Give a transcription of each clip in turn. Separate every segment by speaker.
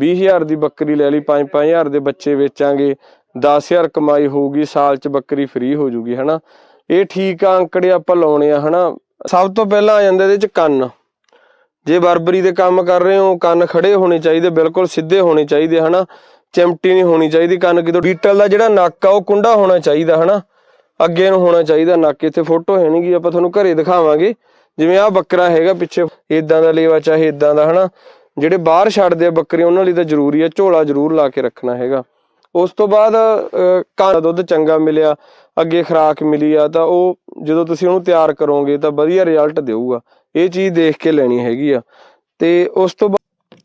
Speaker 1: 20000 ਦੀ ਬੱਕਰੀ ਲੈ ਲਈ 5-5000 ਦੇ ਬੱਚੇ ਵੇਚਾਂਗੇ 10000 ਕਮਾਈ ਹੋਊਗੀ, ਸਾਲ 'ਚ ਬੱਕਰੀ ਫ੍ਰੀ ਹੋ ਜੂਗੀ, ਹਨਾ? ਇਹ ਠੀਕ ਆ, ਅੰਕੜੇ ਆਪਾਂ ਲਾਉਣੇ ਆ, ਹਨਾ? ਸਭ ਤੋਂ ਪਹਿਲਾਂ ਆ ਜਾਂਦਾ ਇਹਦੇ 'ਚ ਕੰਨ। ਜੇ ਬਰਬਰੀ ਦੇ ਕੰਮ ਕਰ ਰਹੇ ਹੋ, ਕੰਨ ਖੜੇ ਹੋਣੇ ਚਾਹੀਦੇ, ਬਿਲਕੁਲ ਸਿੱਧੇ ਹੋਣੇ ਚਾਹੀਦੇ, ਹਨਾ? ਚਿਮਟੀ ਨਹੀਂ ਹੋਣੀ ਚਾਹੀਦੀ ਕੰਨ ਕਿਤੋਂ। ਬੀਟਲ ਦਾ ਜਿਹੜਾ ਨੱਕ ਆ, ਉਹ ਕੁੰਡਾ ਹੋਣਾ ਚਾਹੀਦਾ, ਹਨਾ? ਅੱਗੇ ਨੂੰ ਹੋਣਾ ਚਾਹੀਦਾ ਨੱਕ, ਇੱਥੇ ਫੋਟੋ ਹੈ ਨਹੀਂਗੀ ਆਪਾਂ ਤੁਹਾਨੂੰ ਘਰੇ ਦਿਖਾਵਾਂਗੇ। ਜਿਵੇਂ ਆ ਬੱਕਰਾ ਹੈਗਾ ਪਿੱਛੇ ਇਦਾਂ ਦਾ ਲੇਵਾ, ਚਾਹੇ ਇਦਾਂ ਦਾ, ਹਨਾ? ਜਿਹੜੇ ਬਾਹਰ ਛੱਡਦੇ ਆ ਬੱਕਰੇ ਉਹਨਾਂ ਲਈ ਤਾਂ ਜ਼ਰੂਰੀ ਆ ਝੋਲਾ ਜ਼ਰੂਰ ਲਾ ਕੇ ਰੱਖਣਾ ਹੈਗਾ। ਉਸ ਤੋਂ ਬਾਅਦ ਅਹ, ਕਾਂ ਦਾ ਦੁੱਧ ਚੰਗਾ ਮਿਲਿਆ ਅੱਗੇ ਖੁਰਾਕ ਮਿਲੀ ਆ ਤਾਂ ਉਹ ਜਦੋਂ ਤੁਸੀਂ ਉਹਨੂੰ ਤਿਆਰ ਕਰੋਗੇ ਤਾਂ ਵਧੀਆ ਰਿਜ਼ਲਟ ਦੇਊਗਾ। ਇਹ ਚੀਜ਼ ਦੇਖ ਕੇ ਲੈਣੀ ਹੈਗੀ ਆ। ਤੇ ਉਸ ਤੋਂ ਬਾਅਦ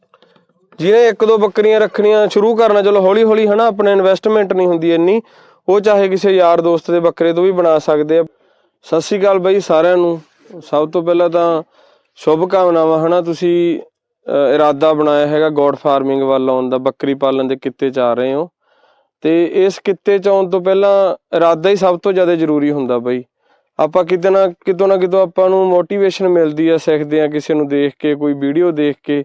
Speaker 1: ਜਿਹਨੇ ਇੱਕ ਦੋ ਬੱਕਰੀਆਂ ਰੱਖਣੀਆਂ ਸ਼ੁਰੂ ਕਰਨਾ ਚਲੋ ਹੌਲੀ ਹੌਲੀ ਹਨਾ ਆਪਣੇ ਇਨਵੈਸਟਮੈਂਟ ਨਹੀਂ ਹੁੰਦੀ ਇੰਨੀ ਉਹ ਚਾਹੇ ਕਿਸੇ ਯਾਰ ਦੋਸਤ ਦੇ ਬੱਕਰੇ ਤੋਂ ਵੀ ਬਣਾ ਸਕਦੇ ਆ। ਸਤਿ ਸ਼੍ਰੀ ਅਕਾਲ ਬਾਈ ਸਾਰਿਆਂ ਨੂੰ। ਸਭ ਤੋਂ ਪਹਿਲਾਂ ਤਾਂ ਸ਼ੁਭ ਕਾਮਨਾਵਾਂ ਹਨਾ ਤੁਸੀਂ ਇਰਾਦਾ ਬਣਾਇਆ ਹੈਗਾ ਗੋਡ ਫਾਰਮਿੰਗ ਵੱਲ ਆਉਣ ਦਾ, ਬੱਕਰੀ ਪਾਲਣ ਦੇ ਕਿੱਤੇ ਚ ਆ ਰਹੇ ਹੋ। ਤੇ ਇਸ ਕਿੱਤੇ ਚ ਆਉਣ ਤੋਂ ਪਹਿਲਾਂ ਇਰਾਦਾ ਹੀ ਸਭ ਤੋਂ ਜ਼ਿਆਦਾ ਜ਼ਰੂਰੀ ਹੁੰਦਾ ਬਾਈ। ਆਪਾਂ ਕਿਤੇ ਨਾ, ਕਿਤੋਂ ਨਾ ਕਿਤੋਂ ਆਪਾਂ ਨੂੰ ਮੋਟੀਵੇਸ਼ਨ ਮਿਲਦੀ ਆ, ਸਿੱਖਦੇ ਆ ਕਿਸੇ ਨੂੰ ਦੇਖ ਕੇ, ਕੋਈ ਵੀਡੀਓ ਦੇਖ ਕੇ,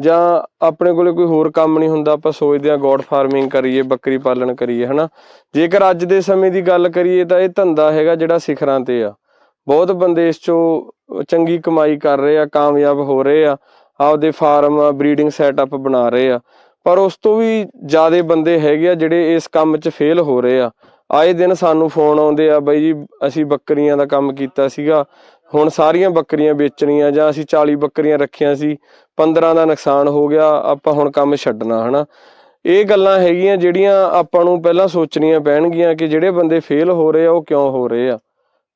Speaker 1: ਜਾਂ ਆਪਣੇ ਕੋਲੇ ਕੋਈ ਹੋਰ ਕੰਮ ਨਹੀਂ ਹੁੰਦਾ, ਆਪਾਂ ਸੋਚਦੇ ਆ ਗੋਡ ਫਾਰਮਿੰਗ ਕਰੀਏ, ਬੱਕਰੀ ਪਾਲਣ ਕਰੀਏ, ਹਨਾ। ਜੇਕਰ ਅੱਜ ਦੇ ਸਮੇਂ ਦੀ ਗੱਲ ਕਰੀਏ ਤਾਂ ਇਹ ਧੰਦਾ ਹੈਗਾ ਜਿਹੜਾ ਸਿਖਰਾਂ ਤੇ ਆ। ਬਹੁਤ ਬੰਦੇ ਇਸ ਚੋਂ ਚੰਗੀ ਕਮਾਈ ਕਰ ਰਹੇ ਆ, ਕਾਮਯਾਬ ਹੋ ਰਹੇ ਆ ਆਪਦੇ ਫਾਰਮ, ਬਰੀਡਿੰਗ ਸੈਟਅਪ ਬਣਾ ਰਹੇ ਆ। ਪਰ ਉਸ ਤੋਂ ਵੀ ਜ਼ਿਆਦਾ ਬੰਦੇ ਹੈਗੇ ਆ ਜਿਹੜੇ ਇਸ ਕੰਮ 'ਚ ਫੇਲ ਹੋ ਰਹੇ ਆ। ਆਏ ਦਿਨ ਸਾਨੂੰ ਫੋਨ ਆਉਂਦੇ ਆ, ਬਾਈ ਜੀ, ਅਸੀਂ ਬੱਕਰੀਆਂ ਦਾ ਕੰਮ ਕੀਤਾ ਸੀਗਾ। ਹੁਣ ਸਾਰੀਆਂ ਬੱਕਰੀਆਂ ਵੇਚਣੀਆਂ ਜਾਂ ਅਸੀਂ 40 ਬੱਕਰੀਆਂ ਰੱਖੀਆਂ ਸੀ 15 ਦਾ ਨੁਕਸਾਨ ਹੋ ਗਿਆ, ਆਪਾਂ ਹੁਣ ਕੰਮ ਛੱਡਣਾ, ਹਨਾ? ਇਹ ਗੱਲਾਂ ਹੈਗੀਆਂ ਜਿਹੜੀਆਂ ਆਪਾਂ ਨੂੰ ਪਹਿਲਾਂ ਸੋਚਣੀਆਂ ਪੈਣਗੀਆਂ ਕਿ ਜਿਹੜੇ ਬੰਦੇ ਫੇਲ ਹੋ ਰਹੇ ਆ, ਉਹ ਕਿਉਂ ਹੋ ਰਹੇ ਆ।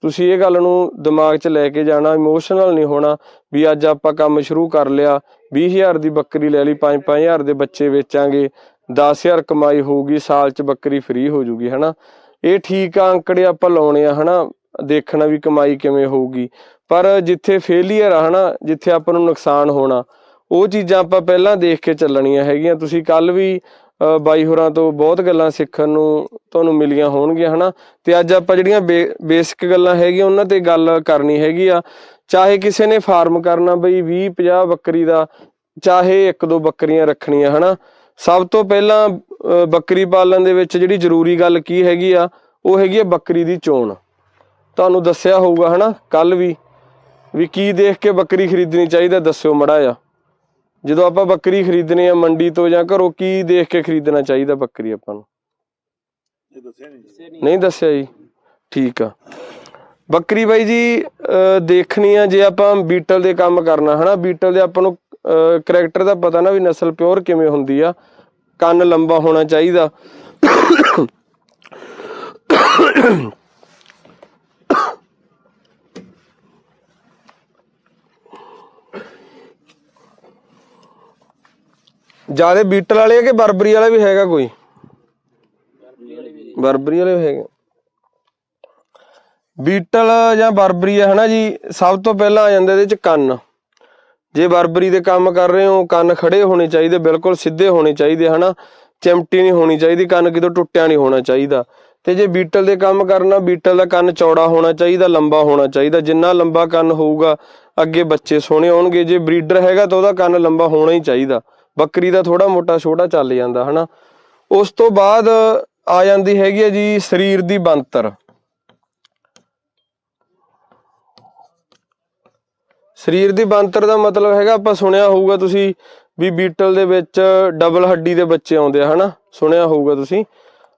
Speaker 1: ਤੁਸੀਂ ਇਹ ਗੱਲ ਨੂੰ ਦਿਮਾਗ 'ਚ ਲੈ ਕੇ ਜਾਣਾ ਇਮੋਸ਼ਨਲ ਨਹੀਂ ਹੋਣਾ ਵੀ ਅੱਜ ਆਪਾਂ ਕੰਮ ਸ਼ੁਰੂ ਕਰ ਲਿਆ 20000 ਦੀ ਬੱਕਰੀ ਲੈ ਲਈ 5-5000 ਦੇ ਬੱਚੇ ਵੇਚਾਂਗੇ 10000 ਕਮਾਈ ਹੋਊਗੀ, ਸਾਲ 'ਚ ਬੱਕਰੀ ਫ੍ਰੀ ਹੋ ਜੂਗੀ, ਹਨਾ? ਇਹ ਠੀਕ ਆ, ਅੰਕੜੇ ਆਪਾਂ ਲਾਉਣੇ ਆ, ਹਨਾ? ਦੇਖਣਾ ਵੀ ਕਮਾਈ ਕਿਵੇਂ ਹੋਊਗੀ। ਪਰ ਜਿੱਥੇ ਫੇਲੀਅਰ ਆ, ਹਨਾ? ਜਿੱਥੇ ਆਪਾਂ ਨੂੰ ਨੁਕਸਾਨ ਹੋਣਾ, ਉਹ ਚੀਜ਼ਾਂ ਆਪਾਂ ਪਹਿਲਾਂ ਦੇਖ ਕੇ ਚੱਲਣੀਆਂ ਹੈਗੀਆਂ। ਤੁਸੀਂ ਕੱਲ ਵੀ ਬਾਈ ਹੋਰਾਂ ਤੋਂ ਬਹੁਤ ਗੱਲਾਂ ਸਿੱਖਣ ਨੂੰ ਤੁਹਾਨੂੰ ਮਿਲੀਆਂ ਹੋਣਗੀਆਂ, ਹਨਾ? ਤੇ ਅੱਜ ਆਪਾਂ ਜਿਹੜੀਆਂ ਬੇਸਿਕ ਗੱਲਾਂ ਹੈਗੀਆਂ, ਉਹਨਾਂ ਤੇ ਗੱਲ ਕਰਨੀ ਹੈਗੀ ਆ। ਚਾਹੇ ਕਿਸੇ ਨੇ ਫਾਰਮ ਕਰਨਾ ਬਈ 20 50 ਬੱਕਰੀ ਦਾ, ਚਾਹੇ ਇੱਕ ਦੋ ਬੱਕਰੀਆਂ ਰੱਖਣੀਆਂ, ਹਨਾ? ਸਭ ਤੋਂ ਪਹਿਲਾਂ ਬੱਕਰੀ ਪਾਲਣ ਦੇ ਵਿੱਚ ਜਿਹੜੀ ਜ਼ਰੂਰੀ ਗੱਲ ਕੀ ਹੈਗੀ ਆ, ਉਹ ਹੈਗੀ ਆ ਬੱਕਰੀ ਦੀ ਚੋਣ। ਤੁਹਾਨੂੰ ਦੱਸਿਆ ਹੋਊਗਾ, ਹਨਾ? ਕੱਲ ਵੀ ਵੀ ਕੀ ਦੇਖ ਕੇ ਬੱਕਰੀ ਖਰੀਦਣੀ ਚਾਹੀਦਾ ਦੱਸਿਓ ਮੜਾ ਆ ਜਦੋਂ ਆਪਾਂ ਬੱਕਰੀ ਖਰੀਦਣੀ ਆ ਮੰਡੀ ਤੋਂ ਜਾਂ ਘਰੋਂ ਕੀ ਦੇਖ ਕੇ ਖਰੀਦਣਾ ਚਾਹੀਦਾ ਬੱਕਰੀ ਆਪਾਂ ਨੂੰ?
Speaker 2: ਇਹ ਦੱਸਿਆ ਨਹੀਂ
Speaker 1: ਦੱਸਿਆ ਜੀ। ਠੀਕ ਆ। ਬੱਕਰੀ ਬਾਈ ਜੀ ਦੇਖਣੀ ਆ ਜੇ ਆਪਾਂ ਬੀਟਲ ਦੇ ਕੰਮ ਕਰਨਾ ਹਨਾ? ਬੀਟਲ ਦੇ ਆਪਾਂ ਨੂੰ ਕਰੈਕਟਰ ਦਾ ਪਤਾ ਨਾ ਵੀ ਨਸਲ ਪਿਓਰ ਕਿਵੇਂ ਹੁੰਦੀ ਆ। ਕੰਨ ਲੰਬਾ ਹੋਣਾ ਚਾਹੀਦਾ। ਜਿਆਦੇ ਬੀਟਲ ਵਾਲੇ ਆ ਕਿ ਬਰਬਰੀ ਵਾਲਾ ਵੀ ਹੈਗਾ ਕੋਈ? ਬਰਬਰੀ ਵਾਲੇ ਵੀ ਹੈਗੇ। ਬੀਟਲ ਜਾਂ ਬਰਬਰੀ ਹੈ ਹਨਾ ਜੀ, ਸਭ ਤੋਂ ਪਹਿਲਾਂ ਆ ਜਾਂਦਾ ਇਹਦੇ ਚ ਕੰਨ। ਜੇ ਬਰਬਰੀ ਦੇ ਕੰਮ ਕਰ ਰਹੇ ਹੋ, ਕੰਨ ਖੜੇ ਹੋਣੇ ਚਾਹੀਦੇ, ਬਿਲਕੁਲ ਸਿੱਧੇ ਹੋਣੇ ਚਾਹੀਦੇ, ਹਨਾ। ਚਿਮਟੀ ਨਹੀਂ ਹੋਣੀ ਚਾਹੀਦੀ, ਕੰਨ ਕਿਤੋਂ ਟੁੱਟਿਆ ਨਹੀਂ ਹੋਣਾ ਚਾਹੀਦਾ। ਤੇ ਜੇ ਬੀਟਲ ਦੇ ਕੰਮ ਕਰਨਾ, ਬੀਟਲ ਦਾ ਕੰਨ ਚੌੜਾ ਹੋਣਾ ਚਾਹੀਦਾ, ਲੰਬਾ ਹੋਣਾ ਚਾਹੀਦਾ, ਜਿੰਨਾ ਲੰਬਾ ਕੰਨ ਹੋਊਗਾ, ਅੱਗੇ ਬੱਚੇ ਸੋਹਣੇ ਆਉਣਗੇ ਜੇ ਬਰੀਡਰ ਹੈਗਾ ਤਾਂ ਉਹਦਾ ਕੰਨ ਲੰਬਾ ਹੋਣਾ ਹੀ ਚਾਹੀਦਾ। ਬੱਕਰੀ ਦਾ ਥੋੜਾ ਮੋਟਾ ਛੋਟਾ ਚੱਲ ਜਾਂਦਾ, ਹਨਾ? ਉਸ ਤੋਂ ਬਾਅਦ ਆ ਜਾਂਦੀ ਹੈਗੀ ਹੈ ਜੀ ਸਰੀਰ ਦੀ ਬੰਤਰ ਸਰੀਰ ਦੀ ਬੰਤਰ ਦਾ ਮਤਲਬ ਹੈਗਾ, ਆਪਾਂ ਸੁਣਿਆ ਹੋਊਗਾ ਤੁਸੀਂ ਵੀ ਬੀਟਲ ਦੇ ਵਿੱਚ ਡਬਲ ਹੱਡੀ ਦੇ ਬੱਚੇ ਆਉਂਦੇ ਆ, ਹਨਾ? ਸੁਣਿਆ ਹੋਊਗਾ ਤੁਸੀਂ।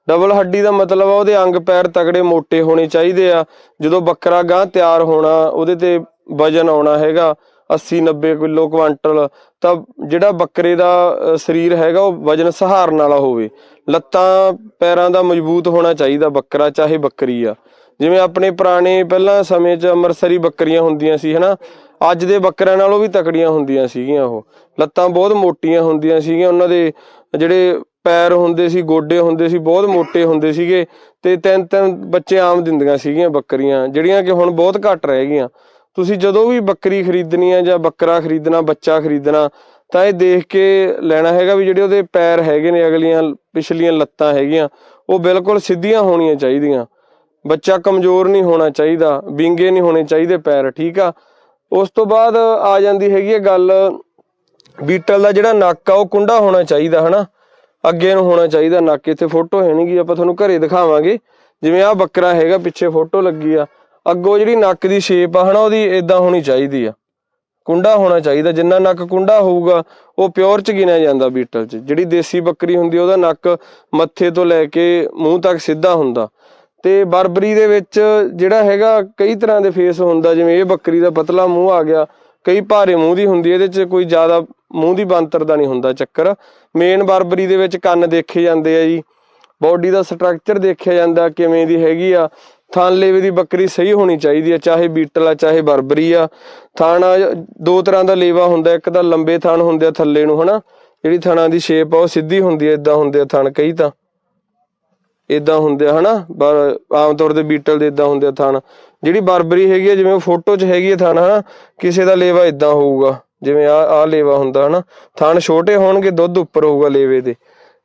Speaker 1: ਡਬਲ ਹੱਡੀ ਦਾ ਮਤਲਬ ਆ, ਉਹਦੇ ਅੰਗ ਪੈਰ ਤਗੜੇ ਮੋਟੇ ਹੋਣੇ ਚਾਹੀਦੇ ਆ। ਜਦੋਂ ਬੱਕਰਾ ਗਾਂ ਤਿਆਰ ਹੋਣਾ, ਉਹਦੇ ਤੇ ਵਜਨ ਆਉਣਾ ਹੈਗਾ। 80 90 ਕਿਲੋ ਕੁਆਂਟਲ, ਤਾਂ ਜਿਹੜਾ ਬੱਕਰੇ ਦਾ ਸਰੀਰ ਹੈਗਾ, ਉਹ ਵਜਨ ਸਹਾਰਨ ਵਾਲਾ ਹੋਵੇ। ਲੱਤਾਂ, ਪੈਰਾਂ ਦਾ ਮਜ਼ਬੂਤ ਹੋਣਾ ਚਾਹੀਦਾ ਬੱਕਰਾ, ਚਾਹੇ ਬੱਕਰੀ ਆ। ਜਿਵੇਂ ਆਪਣੇ ਪੁਰਾਣੇ ਪਹਿਲਾਂ ਸਮੇਂ 'ਚ ਅੰਮ੍ਰਿਤਸਰੀ ਬੱਕਰੀਆਂ ਹੁੰਦੀਆਂ ਸੀ, ਹਨਾ? ਅੱਜ ਦੇ ਬੱਕਰਿਆਂ ਨਾਲੋਂ ਵੀ ਤਕੜੀਆਂ ਹੁੰਦੀਆਂ ਸੀਗੀਆਂ ਉਹ। ਲੱਤਾਂ ਬਹੁਤ ਮੋਟੀਆਂ ਹੁੰਦੀਆਂ ਸੀਗੀਆਂ, ਉਹਨਾਂ ਦੇ ਜਿਹੜੇ ਪੈਰ ਹੁੰਦੇ ਸੀ, ਗੋਡੇ ਹੁੰਦੇ ਸੀ, ਬਹੁਤ ਮੋਟੇ ਹੁੰਦੇ ਸੀਗੇ, ਤੇ ਤਿੰਨ ਤਿੰਨ ਬੱਚੇ ਆਮ ਦਿੰਦੀਆਂ ਸੀਗੀਆਂ ਬੱਕਰੀਆਂ, ਜਿਹੜੀਆਂ ਕਿ ਹੁਣ ਬਹੁਤ ਘੱਟ ਰਹਿ ਗਈਆਂ। ਤੁਸੀਂ ਜਦੋਂ ਵੀ ਬੱਕਰੀ ਖਰੀਦਣੀ ਹੈ ਜਾਂ ਬੱਕਰਾ ਖਰੀਦਣਾ, ਬੱਚਾ ਖਰੀਦਣਾ, ਤਾਂ ਇਹ ਦੇਖ ਕੇ ਲੈਣਾ ਹੈਗਾ ਵੀ ਜਿਹੜੇ ਉਹਦੇ ਪੈਰ ਹੈਗੇ ਨੇ ਅਗਲੀਆਂ ਪਿਛਲੀਆਂ ਲੱਤਾਂ ਹੈਗੀਆਂ, ਉਹ ਬਿਲਕੁਲ ਸਿੱਧੀਆਂ ਹੋਣੀਆਂ ਚਾਹੀਦੀਆਂ। ਬੱਚਾ ਕਮਜ਼ੋਰ ਨਹੀਂ ਹੋਣਾ ਚਾਹੀਦਾ, ਵਿੰਗੇ ਨਹੀਂ ਹੋਣੇ ਚਾਹੀਦੇ ਪੈਰ, ਠੀਕ ਆ? ਉਸ ਤੋਂ ਬਾਅਦ ਆ ਜਾਂਦੀ ਹੈਗੀ ਹੈ ਗੱਲ ਬੀਟਲ ਦਾ ਜਿਹੜਾ ਨੱਕ ਆ, ਉਹ ਕੁੰਡਾ ਹੋਣਾ ਚਾਹੀਦਾ, ਹਨਾ? ਅੱਗੇ ਨੂੰ ਹੋਣਾ ਚਾਹੀਦਾ ਨੱਕ, ਇੱਥੇ ਫੋਟੋ ਹੈ ਨਹੀਂਗੀ ਆਪਾਂ ਤੁਹਾਨੂੰ ਘਰੇ ਦਿਖਾਵਾਂਗੇ। ਜਿਵੇਂ ਆ ਬੱਕਰਾ ਹੈਗਾ, ਪਿੱਛੇ ਫੋਟੋ ਲੱਗੀ ਆ। ਅੱਗੋਂ ਜਿਹੜੀ ਨੱਕ ਦੀ ਸ਼ੇਪ ਆ ਹਨਾ, ਉਹਦੀ ਇਦਾਂ ਹੋਣੀ ਚਾਹੀਦੀ ਆ। ਕੁੰਡਾ ਹੋਣਾ ਚਾਹੀਦਾ, ਜਿੰਨਾ ਨੱਕ ਕੁੰਡਾ ਹੋਊਗਾ, ਉਹ ਪਿਓਰ ਚ ਗਿਣਿਆ ਜਾਂਦਾ ਬੀਟਲ ਚ। ਜਿਹੜੀ ਦੇਸੀ ਬੱਕਰੀ ਹੁੰਦੀ ਉਹਦਾ ਨੱਕ ਮੱਥੇ ਤੋਂ ਲੈ ਕੇ ਮੂੰਹ ਤੱਕ ਸਿੱਧਾ ਹੁੰਦਾ। ਤੇ ਬਰਬਰੀ ਦੇ ਵਿੱਚ ਜਿਹੜਾ ਹੈਗਾ, ਕਈ ਤਰ੍ਹਾਂ ਦੇ ਫੇਸ ਹੁੰਦਾ, ਜਿਵੇਂ ਇਹ ਬੱਕਰੀ ਦਾ ਪਤਲਾ ਮੂੰਹ ਆ ਗਿਆ, ਕਈ ਭਾਰੇ ਮੂੰਹ ਦੀ ਹੁੰਦੀ ਇਹਦੇ ਚ ਕੋਈ ਜ਼ਿਆਦਾ ਮੂੰਹ ਦੀ ਬੰਤਰ ਦਾ ਨਹੀਂ ਹੁੰਦਾ ਚੱਕਰ। ਮੇਨ ਬਰਬਰੀ ਦੇ ਵਿੱਚ ਕੰਨ ਦੇਖੇ ਜਾਂਦੇ ਆ ਜੀ। ਬਾਡੀ ਦਾ ਸਟਰਕਚਰ ਦੇਖਿਆ ਜਾਂਦਾ, ਕਿਵੇਂ ਦੀ ਹੈਗੀ ਆ। ਥਣ ਲੇਵੇ ਦੀ ਬੱਕਰੀ ਸਹੀ ਹੋਣੀ ਚਾਹੀਦੀ ਆ, ਚਾਹੇ ਬੀਟਲ ਆ, ਚਾਹੇ ਬਰਬਰੀ ਆ। ਥਣ ਦੋ ਤਰ੍ਹਾਂ ਦਾ ਲੇਵਾ ਹੁੰਦਾ, ਇੱਕ ਤਾਂ ਲੰਬੇ ਥਣ ਹੁੰਦੇ ਆ ਥੱਲੇ ਨੂੰ, ਹਨਾ? ਜਿਹੜੀ ਥਣਾਂ ਦੀ ਸ਼ੇਪ ਆ, ਉਹ ਸਿੱਧੀ ਹੁੰਦੀ ਆ ਇਦਾਂ ਹੁੰਦੇ ਆ ਥਣ ਕਈ ਤਾਂ। ਇਦਾਂ ਹੁੰਦੇ ਆ, ਹਨਾ? ਆਮ ਤੌਰ ਤੇ ਬੀਟਲ ਦੇ ਇਦਾਂ ਹੁੰਦੇ ਆ ਥਣ ਜਿਹੜੀ ਬਰਬਰੀ ਹੈਗੀ ਆ, ਜਿਵੇਂ ਫੋਟੋ 'ਚ ਹੈਗੀ ਆ ਥਣ ਹਨਾ? ਕਿਸੇ ਦਾ ਲੇਵਾ ਇਦਾਂ ਹੋਊਗਾ, ਜਿਵੇਂ ਆ ਆ ਲੇਵਾ ਹੁੰਦਾ, ਹਨਾ? ਥਣ ਛੋਟੇ ਹੋਣਗੇ, ਦੁੱਧ ਉੱਪਰ ਹੋਊਗਾ ਲੇਵੇ ਦੇ।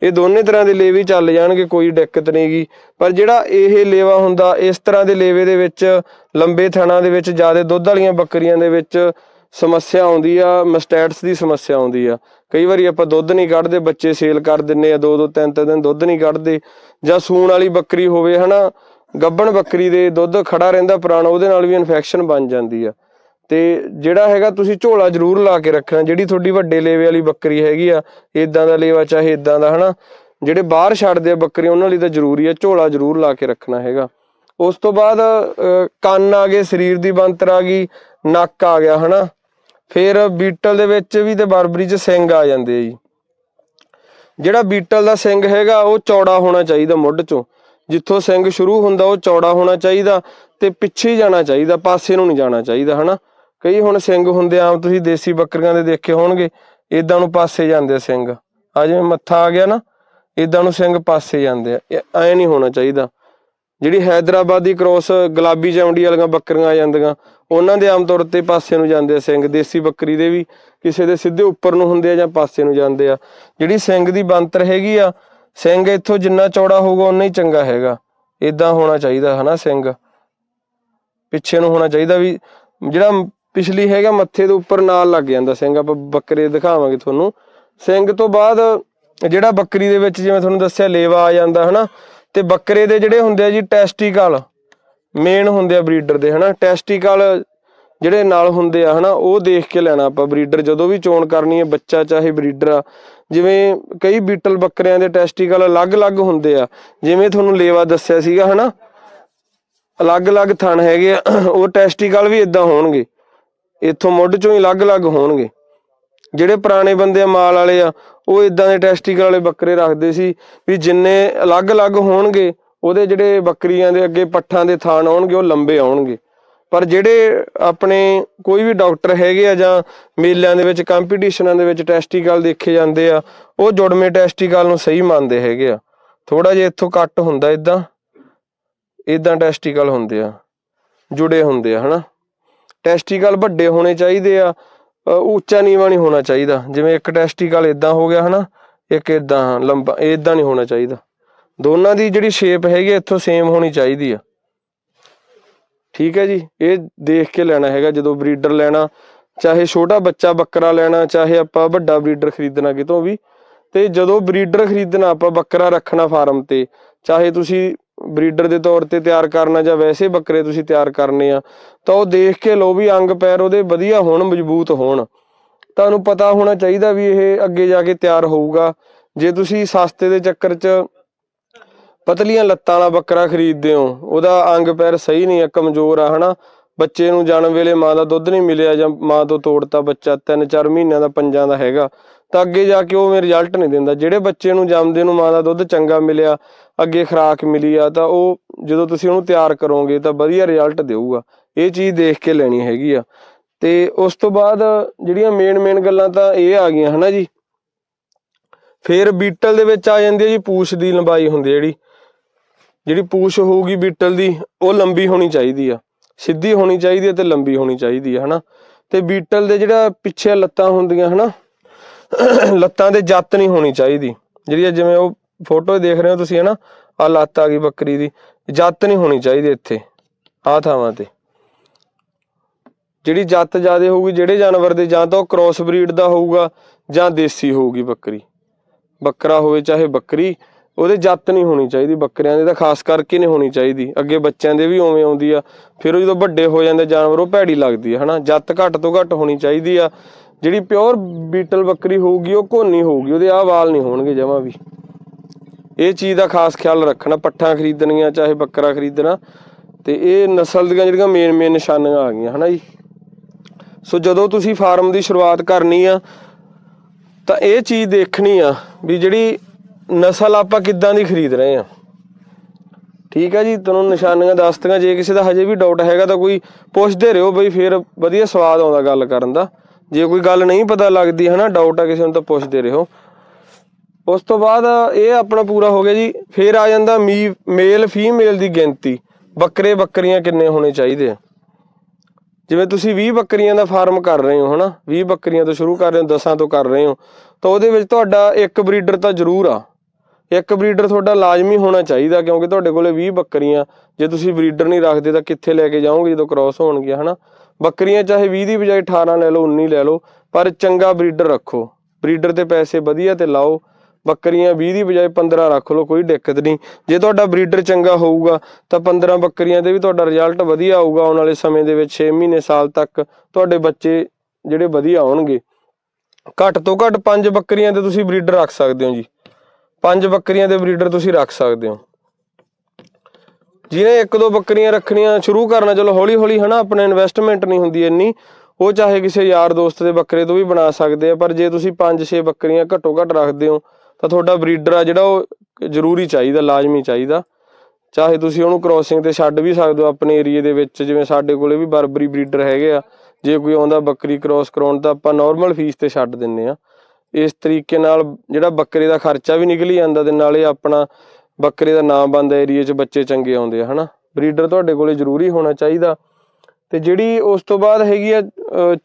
Speaker 1: ਇਹ ਦੋਨੇ ਤਰ੍ਹਾਂ ਦੇ ਲੇਵੇ ਚੱਲ ਜਾਣਗੇ, ਕੋਈ ਦਿੱਕਤ ਨਹੀਂਗੀ ਪਰ ਜਿਹੜਾ ਇਹ ਲੇਵਾ ਹੁੰਦਾ, ਇਸ ਤਰ੍ਹਾਂ ਦੇ ਲੇਵੇ ਦੇ ਵਿੱਚ, ਲੰਬੇ ਥਣਾ ਦੇ ਵਿੱਚ, ਜ਼ਿਆਦਾ ਦੁੱਧ ਵਾਲੀਆਂ ਬੱਕਰੀਆਂ ਦੇ ਵਿੱਚ ਸਮੱਸਿਆ ਆਉਂਦੀ ਆ, ਮਸਟੈਟਸ ਦੀ ਸਮੱਸਿਆ ਆਉਂਦੀ ਆ। ਕਈ ਵਾਰੀ ਆਪਾਂ ਦੁੱਧ ਨਹੀਂ ਕੱਢਦੇ, ਬੱਚੇ ਸੇਲ ਕਰ ਦਿੰਨੇ ਆ ਦੋ ਦੋ ਤਿੰਨ ਤਿੰਨ ਦਿਨ ਦੁੱਧ ਨਹੀਂ ਕੱਢਦੇ। ਜਾਂ ਸੂਣ ਵਾਲੀ ਬੱਕਰੀ ਹੋਵੇ, ਹਨਾ, ਗੱਬਣ ਬੱਕਰੀ ਦੇ ਦੁੱਧ ਖੜਾ ਰਹਿੰਦਾ ਪੁਰਾਣਾ, ਉਹਦੇ ਨਾਲ ਵੀ ਇਨਫੈਕਸ਼ਨ ਬਣ ਜਾਂਦੀ ਆ। ਤੇ ਜਿਹੜਾ ਹੈਗਾ ਤੁਸੀਂ ਝੋਲਾ ਜ਼ਰੂਰ ਲਾ ਕੇ ਰੱਖਣਾ ਜਿਹੜੀ ਤੁਹਾਡੀ ਵੱਡੇ ਲੇਵੇ ਵਾਲੀ ਬੱਕਰੀ ਹੈਗੀ ਆ ਇਦਾਂ ਦਾ ਲੇਵਾ ਚਾਹੇ ਇਦਾਂ ਦਾ ਹਨਾ? ਜਿਹੜੇ ਬਾਹਰ ਛੱਡਦੇ ਆ ਬੱਕਰੀ ਉਹਨਾਂ ਲਈ ਤਾਂ ਜ਼ਰੂਰੀ ਆ ਝੋਲਾ ਜ਼ਰੂਰ ਲਾ ਕੇ ਰੱਖਣਾ ਹੈਗਾ। ਉਸ ਤੋਂ ਬਾਅਦ ਅਹ, ਕੰਨ ਆ ਗਏ ਸਰੀਰ ਦੀ ਬਣਤਰ ਆ ਗਈ ਨੱਕ ਆ ਗਿਆ ਹਨਾ? ਫਿਰ ਬੀਟਲ ਦੇ ਵਿੱਚ ਵੀ ਤੇ ਬਰਬਰੀ 'ਚ ਸਿੰਗ ਆ ਜਾਂਦੇ ਆ ਜੀ। ਜਿਹੜਾ ਬੀਟਲ ਦਾ ਸਿੰਗ ਹੈਗਾ ਉਹ ਚੌੜਾ ਹੋਣਾ ਚਾਹੀਦਾ ਮੁੱਢ 'ਚੋਂ। ਜਿੱਥੋਂ ਸਿੰਗ ਸ਼ੁਰੂ ਹੁੰਦਾ ਉਹ ਚੌੜਾ ਹੋਣਾ ਚਾਹੀਦਾ ਤੇ ਪਿੱਛੇ ਜਾਣਾ ਚਾਹੀਦਾ ਪਾਸੇ ਨੂੰ ਨਹੀਂ ਜਾਣਾ ਚਾਹੀਦਾ ਹਨਾ? ਕਈ ਹੁਣ ਸਿੰਘ ਹੁੰਦੇ ਆਮ ਤੁਸੀਂ ਦੇਸੀ ਬੱਕਰੀਆਂ ਦੇ ਦੇਖੇ ਹੋਣਗੇ ਇਦਾਂ ਨੂੰ ਪਾਸੇ ਜਾਂਦੇ ਆ ਆ ਜਿਵੇਂ ਮੱਥਾ ਆ ਗਿਆ ਨਾ ਇਦਾਂ ਨੂੰ ਸਿੰਗ ਪਾਸੇ ਜਾਂਦੇ ਆ। ਐ ਨਹੀਂ ਹੋਣਾ ਚਾਹੀਦਾ। ਜਿਹੜੀ ਹੈਦਰਾਬਾਦੀ ਕ੍ਰੋਸ ਗੁਲਾਬੀ ਚਮੜੀ ਵਾਲੀਆਂ ਬੱਕਰੀਆਂ ਆ ਜਾਂਦੀਆਂ, ਉਹਨਾਂ ਦੇ ਆਮ ਤੌਰ ਤੇ ਪਾਸੇ ਨੂੰ ਜਾਂਦੇ ਆ ਸਿੰਘ। ਦੇਸੀ ਬੱਕਰੀ ਦੇ ਵੀ ਕਿਸੇ ਦੇ ਸਿੱਧੇ ਉੱਪਰ ਨੂੰ ਹੁੰਦੇ ਆ ਜਾਂ ਪਾਸੇ ਨੂੰ ਜਾਂਦੇ ਆ। ਜਿਹੜੀ ਸਿੰਘ ਦੀ ਬੰਤਰ ਹੈਗੀ ਆ, ਸਿੰਘ ਇੱਥੋਂ ਜਿੰਨਾ ਚੌੜਾ ਹੋਊਗਾ ਉਨਾ ਹੀ ਚੰਗਾ ਹੈਗਾ। ਇਦਾਂ ਹੋਣਾ ਚਾਹੀਦਾ, ਹਨਾ, ਸਿੰਘ? ਪਿੱਛੇ ਨੂੰ ਹੋਣਾ ਚਾਹੀਦਾ ਵੀ ਜਿਹੜਾ ਪਿਛਲੀ ਹੈਗਾ ਮੱਥੇ ਦੇ ਉੱਪਰ ਨਾਲ ਲੱਗ ਜਾਂਦਾ ਸਿੰਘ, ਆਪਾਂ ਬੱਕਰੇ ਦਿਖਾਵਾਂਗੇ ਤੁਹਾਨੂੰ। ਸਿੰਘ ਤੋਂ ਬਾਅਦ ਜਿਹੜਾ ਬੱਕਰੀ ਦੇ ਵਿੱਚ ਜਿਵੇਂ ਤੁਹਾਨੂੰ ਦੱਸਿਆ ਲੇਵਾ ਆ ਜਾਂਦਾ, ਹਨਾ? ਤੇ ਬੱਕਰੇ ਦੇ ਜਿਹੜੇ ਹੁੰਦੇ ਆ ਜੀ ਟੈਸਟੀਕਲ ਮੇਨ ਹੁੰਦੇ ਆ ਬਰੀਡਰ ਦੇ, ਹਨਾ? ਟੈਸਟੀਕਲ ਜਿਹੜੇ ਨਾਲ ਹੁੰਦੇ ਆ, ਹਨਾ? ਉਹ ਦੇਖ ਕੇ ਲੈਣਾ ਆਪਾਂ ਬਰੀਡਰ, ਜਦੋਂ ਵੀ ਚੋਣ ਕਰਨੀ ਹੈ ਬੱਚਾ ਚਾਹੇ ਬਰੀਡਰ ਆ। ਜਿਵੇਂ ਕਈ ਬੀਟਲ ਬੱਕਰਿਆਂ ਦੇ ਟੈਸਟੀਕਲ ਅਲੱਗ-ਅਲੱਗ ਹੁੰਦੇ ਆ। ਜਿਵੇਂ ਤੁਹਾਨੂੰ ਲੇਵਾ ਦੱਸਿਆ ਸੀਗਾ, ਹਨਾ? ਅਲੱਗ-ਅਲੱਗ ਥਣ ਹੈਗੇ ਆ, ਉਹ ਟੈਸਟੀਕਲ ਵੀ ਇਦਾਂ ਹੋਣਗੇ। ਇੱਥੋਂ ਮੁੱਢ ਚੋਂ ਹੀ ਅਲੱਗ-ਅਲੱਗ ਹੋਣਗੇ। ਜਿਹੜੇ ਪੁਰਾਣੇ ਬੰਦੇ ਆ, ਮਾਲ ਵਾਲੇ ਆ, ਉਹ ਇਦਾਂ ਦੇ ਟੈਸਟੀਕਲ ਵਾਲੇ ਬੱਕਰੇ ਰੱਖਦੇ ਸੀ ਵੀ ਜਿੰਨੇ ਅਲੱਗ-ਅਲੱਗ ਹੋਣਗੇ, ਉਹਦੇ ਜਿਹੜੇ ਬੱਕਰੀਆਂ ਦੇ ਅੱਗੇ ਪੱਠਾਂ ਦੇ ਥਾਨ ਆਉਣਗੇ, ਉਹ ਲੰਬੇ ਆਉਣਗੇ। ਪਰ ਜਿਹੜੇ ਆਪਣੇ ਕੋਈ ਵੀ ਡਾਕਟਰ ਹੈਗੇ ਆ ਜਾਂ ਮੇਲਿਆਂ ਦੇ ਵਿੱਚ ਕੰਪੀਟੀਸ਼ਨਾਂ ਦੇ ਵਿੱਚ ਟੈਸਟੀਕਲ ਦੇਖੇ ਜਾਂਦੇ ਆ, ਉਹ ਜੁੜਵੇਂ ਟੈਸਟੀਕਲ ਨੂੰ ਸਹੀ ਮੰਨਦੇ ਹੈਗੇ ਆ। ਥੋੜਾ ਜਿਹਾ ਇੱਥੋਂ ਕੱਟ ਹੁੰਦਾ ਇਦਾਂ ਇਦਾਂ ਟੈਸਟੀਕਲ ਹੁੰਦੇ ਆ। ਜੁੜੇ ਹੁੰਦੇ ਆ, ਹਨਾ? ਟੈਸਟੀਕਲ ਵੱਡੇ ਹੋਣੇ ਚਾਹੀਦੇ ਆ ਉੱਚਾ ਨੀਵਾਂ ਨਹੀਂ ਹੋਣਾ ਚਾਹੀਦਾ। ਜਿਵੇਂ ਇੱਕ ਟੈਸਟੀਕਲ ਇਦਾਂ ਹੋ ਗਿਆ ਹਨਾ, ਇੱਕ ਇਦਾਂ ਲੰਬਾ ਇਦਾਂ ਨਹੀਂ ਹੋਣਾ ਚਾਹੀਦਾ। ਦੋਨਾਂ ਦੀ ਜਿਹੜੀ ਸ਼ੇਪ ਹੈਗੀ ਇੱਥੋਂ ਸੇਮ ਹੋਣੀ ਚਾਹੀਦੀ ਆ। ਠੀਕ ਹੈ ਜੀ? ਇਹ ਦੇਖ ਕੇ ਲੈਣਾ ਹੈਗਾ, ਜਦੋਂ ਬਰੀਡਰ ਲੈਣਾ, ਚਾਹੇ ਛੋਟਾ ਬੱਚਾ ਬੱਕਰਾ ਲੈਣਾ, ਚਾਹੇ ਆਪਾਂ ਵੱਡਾ ਬਰੀਡਰ ਖਰੀਦਣਾ ਕਿਤੋਂ ਵੀ, ਤੇ ਜਦੋਂ ਬਰੀਡਰ ਖਰੀਦਣਾ, ਆਪਾਂ ਬੱਕਰਾ ਰੱਖਣਾ ਫਾਰਮ ਤੇ, ਚਾਹੇ ਤੁਸੀਂ ਬਰੀਡਰ ਦੇ ਤੌਰ ਤੇ ਤਿਆਰ ਕਰਨਾ ਜਾਂ ਵੈਸੇ ਬੱਕਰੇ ਤੁਸੀਂ ਤਿਆਰ ਕਰਨੇ ਆ ਤਾਂ ਉਹ ਦੇਖ ਕੇ ਲੋ ਵੀ ਅੰਗ ਪੈਰ ਉਹਦੇ ਵਧੀਆ ਹੋਣ, ਮਜ਼ਬੂਤ ਹੋਣ। ਤੁਹਾਨੂੰ ਪਤਾ ਹੋਣਾ ਚਾਹੀਦਾ ਵੀ ਇਹ ਅੱਗੇ ਜਾ ਕੇ ਤਿਆਰ ਹੋਊਗਾ। ਜੇ ਤੁਸੀਂ ਸਸਤੇ ਦੇ ਚੱਕਰ 'ਚ ਪਤਲੀਆਂ ਲੱਤਾਂ ਵਾਲਾ ਬੱਕਰਾ ਖਰੀਦਦੇ ਹੋ, ਉਹਦਾ ਅੰਗ ਪੈਰ ਸਹੀ ਨਹੀਂ ਹੈ, ਕਮਜ਼ੋਰ ਆ, ਹਨਾ? ਬੱਚੇ ਨੂੰ ਜਨਮ ਵੇਲੇ ਮਾਂ ਦਾ ਦੁੱਧ ਨਹੀਂ ਮਿਲਿਆ ਜਾਂ ਮਾਂ ਤੋਂ ਤੋੜਤਾ ਬੱਚਾ 3-4 ਮਹੀਨਿਆਂ ਦਾ, ਪੰਜਾਂ ਦਾ ਹੈਗਾ, ਤਾਂ ਅੱਗੇ ਜਾ ਕੇ ਉਹ ਰਿਜ਼ਲਟ ਨਹੀਂ ਦਿੰਦਾ। ਜਿਹੜੇ ਬੱਚੇ ਨੂੰ ਜੰਮਦੇ ਨੂੰ ਮਾਂ ਦਾ ਦੁੱਧ ਚੰਗਾ ਮਿਲਿਆ, ਅੱਗੇ ਖੁਰਾਕ ਮਿਲੀ ਆ, ਤਾਂ ਉਹ ਜਦੋਂ ਤੁਸੀਂ ਉਹਨੂੰ ਤਿਆਰ ਕਰੋਗੇ ਤਾਂ ਵਧੀਆ ਰਿਜ਼ਲਟ ਦੇਊਗਾ। ਇਹ ਚੀਜ਼ ਦੇਖ ਕੇ ਲੈਣੀ ਹੈਗੀ ਆ। ਤੇ ਉਸ ਤੋਂ ਬਾਅਦ ਜਿਹੜੀਆਂ ਮੇਨ ਮੇਨ ਗੱਲਾਂ ਤਾਂ ਇਹ ਆ ਗਈਆਂ, ਹਨਾ ਜੀ? ਫਿਰ ਬੀਟਲ ਦੇ ਵਿੱਚ ਆ ਜਾਂਦੀ ਹੈ ਜੀ, ਪੂਛ ਦੀ ਲੰਬਾਈ ਹੁੰਦੀ ਜਿਹੜੀ। ਜਿਹੜੀ ਪੂਛ ਹੋਊਗੀ ਬੀਟਲ ਦੀ, ਉਹ ਲੰਬੀ ਹੋਣੀ ਚਾਹੀਦੀ ਆ। ਸਿੱਧੀ ਹੋਣੀ ਚਾਹੀਦੀ ਹੈ ਤੇ ਲੰਬੀ ਹੋਣੀ ਚਾਹੀਦੀ ਹੈ ਹਨਾ? ਤੇ ਬੀਟਲ ਦੇ ਜਿਹੜਾ ਪਿੱਛੇ ਲੱਤਾਂ ਹੁੰਦੀਆਂ, ਹਨਾ? ਲੱਤਾਂ ਦੇ ਜੱਤ ਨਹੀਂ ਹੋਣੀ ਚਾਹੀਦੀ। ਜਿਹੜੀ ਆ ਜਿਵੇਂ ਉਹ ਫੋਟੋ ਦੇਖ ਰਹੇ ਹੋ ਤੁਸੀਂ, ਹਨਾ? ਆ ਲੱਤ ਆ ਗਈ ਬੱਕਰੀ ਦੀ। ਜੱਤ ਨਹੀਂ ਹੋਣੀ ਚਾਹੀਦੀ ਇੱਥੇ ਆ ਥਾਵਾਂ ਤੇ। ਜਿਹੜੀ ਜੱਤ ਜ਼ਿਆਦੇ ਹੋਊਗੀ, ਜਿਹੜੇ ਜਾਨਵਰ ਦੇ, ਜਾਂ ਤਾਂ ਉਹ ਕ੍ਰੋਸ ਬਰੀਡ ਦਾ ਹੋਊਗਾ, ਜਾਂ ਦੇਸੀ ਹੋਊਗੀ ਬੱਕਰੀ। ਬੱਕਰਾ ਹੋਵੇ ਚਾਹੇ ਬੱਕਰੀ, ਉਹਦੇ ਜੱਤ ਨਹੀਂ ਹੋਣੀ ਚਾਹੀਦੀ, ਬੱਕਰਿਆਂ ਦੇ ਤਾਂ ਖਾਸ ਕਰਕੇ ਨਹੀਂ ਹੋਣੀ ਚਾਹੀਦੀ। ਅੱਗੇ ਬੱਚਿਆਂ ਦੇ ਵੀ ਉਵੇਂ ਆਉਂਦੀ ਆ, ਫਿਰ ਉਹ ਜਦੋਂ ਵੱਡੇ ਹੋ ਜਾਂਦੇ ਜਾਨਵਰ, ਉਹ ਭੈੜੀ ਲੱਗਦੀ ਆ, ਹਨਾ? ਜੱਤ ਘੱਟ ਤੋਂ ਘੱਟ ਹੋਣੀ ਚਾਹੀਦੀ ਆ। ਜਿਹੜੀ ਪਿਓਰ ਬੀਟਲ ਬੱਕਰੀ ਹੋਊਗੀ, ਉਹ ਘੋਨੀ ਹੋਊਗੀ, ਉਹਦੇ ਆਹ ਵਾਲ ਨਹੀਂ ਹੋਣਗੇ ਜਮਾ ਵੀ। ਇਹ ਚੀਜ਼ ਦਾ ਖਾਸ ਖਿਆਲ ਰੱਖਣਾ, ਪੱਠਾਂ ਖਰੀਦਣੀਆਂ, ਚਾਹੇ ਬੱਕਰਾ ਖਰੀਦਣਾ, ਤੇ ਇਹ ਨਸਲ ਦੀਆਂ ਜਿਹੜੀਆਂ ਮੇਨ ਮੇਨ ਨਿਸ਼ਾਨੀਆਂ ਆ ਗਈਆਂ, ਹਨਾ ਜੀ? ਸੋ ਜਦੋਂ ਤੁਸੀਂ ਫਾਰਮ ਦੀ ਸ਼ੁਰੂਆਤ ਕਰਨੀ ਆ, ਤਾਂ ਇਹ ਚੀਜ਼ ਦੇਖਣੀ ਆ ਵੀ ਜਿਹੜੀ ਨਸਲ ਆਪਾਂ ਕਿੱਦਾਂ ਦੀ ਖਰੀਦ ਰਹੇ ਆ। ਠੀਕ ਆ ਜੀ, ਤੁਹਾਨੂੰ ਨਿਸ਼ਾਨੀਆਂ ਦੱਸਤੀਆਂ, ਜੇ ਕਿਸੇ ਦਾ ਹਜੇ ਵੀ ਡਾਊਟ ਹੈਗਾ ਤਾਂ ਕੋਈ ਪੁੱਛਦੇ ਰਹੋ ਬਈ, ਫਿਰ ਵਧੀਆ ਸਵਾਦ ਆਉਂਦਾ ਗੱਲ ਕਰਨ ਦਾ। ਜੇ ਕੋਈ ਗੱਲ ਨਹੀਂ ਪਤਾ ਲੱਗਦੀ ਹੈ ਨਾ ਡਾਊਟ ਆ ਕਿਸੇ ਨੂੰ ਤਾਂ ਪੁੱਛਦੇ ਰਹੋ। ਉਸ ਤੋਂ ਬਾਅਦ ਇਹ ਆਪਣਾ ਪੂਰਾ ਹੋ ਗਿਆ ਜੀ, ਫਿਰ ਆ ਜਾਂਦਾ ਮੀ ਮੇਲ ਫੀਮੇਲ ਦੀ ਗਿਣਤੀ। ਬੱਕਰੇ ਬੱਕਰੀਆਂ ਕਿੰਨੇ ਹੋਣੇ ਚਾਹੀਦੇ ਆ? ਜਿਵੇਂ ਤੁਸੀਂ 20 ਬੱਕਰੀਆਂ ਦਾ ਫਾਰਮ ਕਰ ਰਹੇ ਹੋ, ਹਨਾ? 20 ਬੱਕਰੀਆਂ ਤੋਂ ਸ਼ੁਰੂ ਕਰ ਰਹੇ ਹੋ 10 ਤੋਂ ਕਰ ਰਹੇ ਹੋ, ਤਾਂ ਉਹਦੇ ਵਿੱਚ ਤੁਹਾਡਾ ਇੱਕ ਬਰੀਡਰ ਤਾਂ ਜ਼ਰੂਰ ਆ। ਇੱਕ ਬਰੀਡਰ ਤੁਹਾਡਾ ਲਾਜ਼ਮੀ ਹੋਣਾ ਚਾਹੀਦਾ, ਕਿਉਂਕਿ ਤੁਹਾਡੇ ਕੋਲੇ 20 ਬੱਕਰੀਆਂ, ਜੇ ਤੁਸੀਂ ਬਰੀਡਰ ਨਹੀਂ ਰੱਖਦੇ ਤਾਂ ਕਿੱਥੇ ਲੈ ਕੇ ਜਾਓਗੇ ਜਦੋਂ ਕ੍ਰਾਸ ਹੋਣਗੀਆਂ, ਹਨਾ? ਬੱਕਰੀਆਂ ਚਾਹੇ 20 ਦੀ ਬਜਾਏ 18 ਲੈ ਲਓ 19 ਲੈ ਲਓ, ਪਰ ਚੰਗਾ ਬਰੀਡਰ ਰੱਖੋ। ਬਰੀਡਰ ਤੇ ਪੈਸੇ ਵਧੀਆ ਤੇ ਲਾਓ ਬੱਕਰੀਆਂ 20 ਦੀ ਬਜਾਏ 15 ਰੱਖ ਲਓ, ਕੋਈ ਦਿੱਕਤ ਨਹੀਂ। ਜੇ ਤੁਹਾਡਾ ਬਰੀਡਰ ਚੰਗਾ ਹੋਊਗਾ, ਤਾਂ 15 ਬੱਕਰੀਆਂ ਤੇ ਵੀ ਤੁਹਾਡਾ ਰਿਜ਼ਲਟ ਵਧੀਆ ਆਊਗਾ ਆਉਣ ਵਾਲੇ ਸਮੇਂ ਦੇ ਵਿੱਚ 6 ਮਹੀਨੇ ਸਾਲ ਤੱਕ ਤੁਹਾਡੇ ਬੱਚੇ ਜਿਹੜੇ ਵਧੀਆ ਆਉਣਗੇ। ਘੱਟ ਤੋਂ ਘੱਟ 5 ਬੱਕਰੀਆਂ ਤੇ ਤੁਸੀਂ ਬਰੀਡਰ ਰੱਖ ਸਕਦੇ ਹੋ ਜੀ। ਪੰਜ ਬੱਕਰੀਆਂ ਦੇ ਬਰੀਡਰ ਤੁਸੀਂ ਰੱਖ ਸਕਦੇ ਹੋ। ਜਿਹਨੇ ਇੱਕ ਦੋ ਬੱਕਰੀਆਂ ਰੱਖਣੀਆਂ ਸ਼ੁਰੂ ਕਰਨਾ, ਚਲੋ ਹੌਲੀ ਹੌਲੀ ਹਨਾ, ਆਪਣੇ ਇਨਵੈਸਟਮੈਂਟ ਨਹੀਂ ਹੁੰਦੀ ਇੰਨੀ। ਉਹ ਚਾਹੇ ਕਿਸੇ ਯਾਰ ਦੋਸਤ ਦੇ ਬੱਕਰੇ ਤੋਂ ਵੀ ਬਣਾ ਸਕਦੇ ਆ, ਪਰ ਜੇ ਤੁਸੀਂ 5-6 ਬੱਕਰੀਆਂ ਘੱਟੋ ਘੱਟ ਰੱਖਦੇ ਹੋ ਤਾਂ ਤੁਹਾਡਾ ਬਰੀਡਰ ਆ ਜਿਹੜਾ ਉਹ ਜ਼ਰੂਰੀ ਚਾਹੀਦਾ, ਲਾਜ਼ਮੀ ਚਾਹੀਦਾ। ਚਾਹੇ ਤੁਸੀਂ ਉਹਨੂੰ ਕ੍ਰੋਸਿੰਗ ਤੇ ਛੱਡ ਵੀ ਸਕਦੇ ਹੋ, ਆਪਣੇ ਏਰੀਏ ਦੇ ਵਿੱਚ, ਜਿਵੇਂ ਸਾਡੇ ਕੋਲੇ ਵੀ ਬਰਬਰੀ ਬਰੀਡਰ ਹੈਗੇ ਆ। ਜੇ ਕੋਈ ਆਉਂਦਾ ਬੱਕਰੀ ਕ੍ਰੋਸ ਕਰਾਉਣ, ਤਾਂ ਆਪਾਂ ਨਾਰਮਲ ਫੀਸ ਤੇ ਛੱਡ ਦਿੰਨੇ ਆ ਇਸ ਤਰੀਕੇ ਨਾਲ ਜਿਹੜਾ ਬੱਕਰੇ ਦਾ ਖਰਚਾ ਵੀ ਨਿਕਲੀ ਜਾਂਦਾ ਤੇ ਨਾਲੇ ਆਪਣਾ ਬੱਕਰੇ ਦਾ ਨਾਮ ਬੰਦ ਏਰੀਏ 'ਚ ਬੱਚੇ ਚੰਗੇ ਆਉਂਦੇ ਆ, ਹਨਾ? ਬਰੀਡਰ ਤੁਹਾਡੇ ਕੋਲੇ ਜ਼ਰੂਰੀ ਹੋਣਾ ਚਾਹੀਦਾ। ਤੇ ਜਿਹੜੀ ਉਸ ਤੋਂ ਬਾਅਦ ਹੈਗੀ ਆ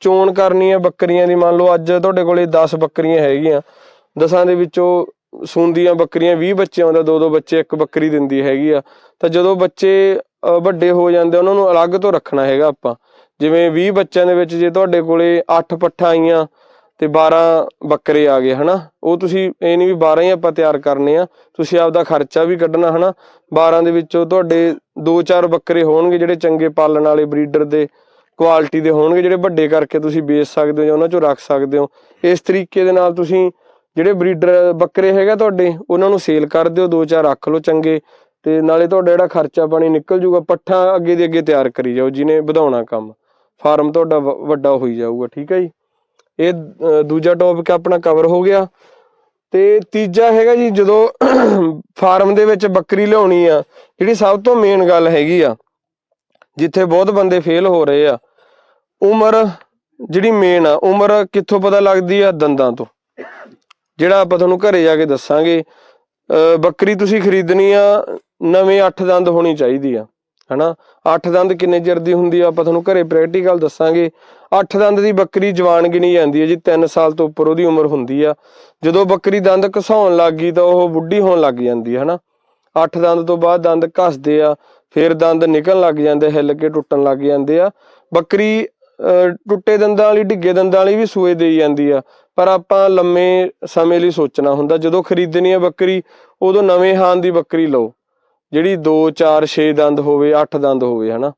Speaker 1: ਚੋਣ ਕਰਨੀ ਆ ਬੱਕਰੀਆਂ ਦੀ, ਮੰਨ ਲਓ ਅੱਜ ਤੁਹਾਡੇ ਕੋਲੇ 10 ਬੱਕਰੀਆਂ ਹੈਗੀਆਂ ਦਸਾਂ ਦੇ ਵਿੱਚੋਂ ਸੂੰਦੀਆਂ ਬੱਕਰੀਆਂ 20 ਬੱਚਿਆਂ ਆਉਂਦਾ ਦੋ ਦੋ ਬੱਚੇ, ਇੱਕ ਬੱਕਰੀ ਦਿੰਦੀ ਹੈਗੀ ਆ। ਤਾਂ ਜਦੋਂ ਬੱਚੇ ਵੱਡੇ ਹੋ ਜਾਂਦੇ ਉਹਨਾਂ ਨੂੰ ਅਲੱਗ ਤੋਂ ਰੱਖਣਾ ਹੈਗਾ ਆਪਾਂ। ਜਿਵੇਂ 20 ਬੱਚਿਆਂ ਦੇ ਵਿੱਚ ਜੇ ਤੁਹਾਡੇ ਕੋਲੇ 8 ਪੱਠਾਂ ਆਈਆਂ ਤੇ 12 ਬੱਕਰੇ ਆ ਗਏ, ਹਨਾ? ਉਹ ਤੁਸੀਂ, ਇਹ ਨਹੀਂ ਵੀ 12 ਹੀ ਆਪਾਂ ਤਿਆਰ ਕਰਨੇ ਆ, ਤੁਸੀਂ ਆਪਦਾ ਖਰਚਾ ਵੀ ਕੱਢਣਾ, ਹਨਾ? 12 ਦੇ ਵਿੱਚੋਂ ਤੁਹਾਡੇ 2-4 ਬੱਕਰੇ ਹੋਣਗੇ ਜਿਹੜੇ ਚੰਗੇ ਪਾਲਣ ਵਾਲੇ, ਬਰੀਡਰ ਦੇ ਕੁਆਲਿਟੀ ਦੇ ਹੋਣਗੇ, ਜਿਹੜੇ ਵੱਡੇ ਕਰਕੇ ਤੁਸੀਂ ਵੇਚ ਸਕਦੇ ਹੋ ਜਾਂ ਉਹਨਾਂ ਚੋਂ ਰੱਖ ਸਕਦੇ ਹੋ। ਇਸ ਤਰੀਕੇ ਦੇ ਨਾਲ ਤੁਸੀਂ ਜਿਹੜੇ ਬਰੀਡਰ ਬੱਕਰੇ ਹੈਗਾ ਤੁਹਾਡੇ, ਉਹਨਾਂ ਨੂੰ ਸੇਲ ਕਰ ਦਿਓ 2-4 ਰੱਖ ਲਓ ਚੰਗੇ, ਤੇ ਨਾਲੇ ਤੁਹਾਡਾ ਜਿਹੜਾ ਖਰਚਾ ਪਾਣੀ ਨਿਕਲ ਜੂਗਾ, ਪੱਠਾ ਅੱਗੇ ਦੇ ਅੱਗੇ ਤਿਆਰ ਕਰੀ ਜਾਓ, ਜਿਹਨੇ ਵਧਾਉਣਾ ਕੰਮ। ਫਾਰਮ ਤੁਹਾਡਾ ਵੱਡਾ ਹੋਈ ਜਾਊਗਾ, ਠੀਕ ਹੈ ਜੀ? ਇਹ ਦੂਜਾ ਟੌਪਿਕ ਆਪਣਾ ਕਵਰ ਹੋ ਗਿਆ। ਤੇ ਤੀਜਾ ਹੈਗਾ ਜੀ, ਜਦੋਂ ਫਾਰਮ ਦੇ ਵਿੱਚ ਬੱਕਰੀ ਲਿਆਉਣੀ ਆ, ਜਿਹੜੀ ਸਭ ਤੋਂ ਮੇਨ ਗੱਲ ਹੈਗੀ ਆ, ਜਿੱਥੇ ਬਹੁਤ ਬੰਦੇ ਫੇਲ ਹੋ ਰਹੇ ਆ, ਉਮਰ ਜਿਹੜੀ ਮੇਨ ਆ, ਉਮਰ ਕਿੱਥੋਂ ਪਤਾ ਲੱਗਦੀ ਆ? ਦੰਦਾਂ ਤੋਂ। ਜਿਹੜਾ ਆਪਾਂ ਤੁਹਾਨੂੰ ਘਰੇ ਜਾ ਕੇ ਦੱਸਾਂਗੇ ਅ, ਬੱਕਰੀ ਤੁਸੀਂ ਖਰੀਦਣੀ ਆ ਨਵੇਂ 8 ਦੰਦ ਹੋਣੀ ਚਾਹੀਦੀ ਆ ਹਨਾ? 8 ਦੰਦ ਕਿੰਨੇ ਚਿਰ ਦੀ ਹੁੰਦੀ ਆ ਆਪਾਂ ਤੁਹਾਨੂੰ ਘਰੇ ਪ੍ਰੈਕਟੀਕਲ ਦੱਸਾਂਗੇ। 8 ਦੰਦ ਦੀ ਬੱਕਰੀ ਜਵਾਨ ਗਿਣੀ ਜਾਂਦੀ ਹੈ ਜੀ 3 ਸਾਲ ਤੋਂ ਉੱਪਰ ਉਹਦੀ ਉਮਰ ਹੁੰਦੀ ਆ। ਜਦੋਂ ਬੱਕਰੀ ਦੰਦ ਘਸਾਉਣ ਲੱਗ ਗਈ ਤਾਂ ਉਹ ਬੁੱਢੀ ਹੋਣ ਲੱਗ ਜਾਂਦੀ ਹੈ ਹਨਾ? 8 ਦੰਦ ਤੋਂ ਬਾਅਦ ਦੰਦ ਘਸਦੇ ਆ ਫਿਰ ਦੰਦ ਨਿਕਲਣ ਲੱਗ ਜਾਂਦੇ ਹਿੱਲ ਕੇ ਟੁੱਟਣ ਲੱਗ ਜਾਂਦੇ ਆ। ਬੱਕਰੀ ਅਹ, ਟੁੱਟੇ ਦੰਦਾਂ ਵਾਲੀ ਡਿੱਗੇ ਦੰਦਾਂ ਵਾਲੀ ਵੀ ਸੂਏ ਦੇਈ ਜਾਂਦੀ ਆ। ਪਰ ਆਪਾਂ ਲੰਮੇ ਸਮੇਂ ਲਈ ਸੋਚਣਾ ਹੁੰਦਾ, ਜਦੋਂ ਖਰੀਦਣੀ ਆ ਬੱਕਰੀ, ਉਦੋਂ ਨਵੇਂ ਹਾਨ ਦੀ ਬੱਕਰੀ ਲਓ, ਜਿਹੜੀ 2 4 6 ਦੰਦ ਹੋਵੇ 8 ਦੰਦ ਹੋਵੇ, ਹਨਾ।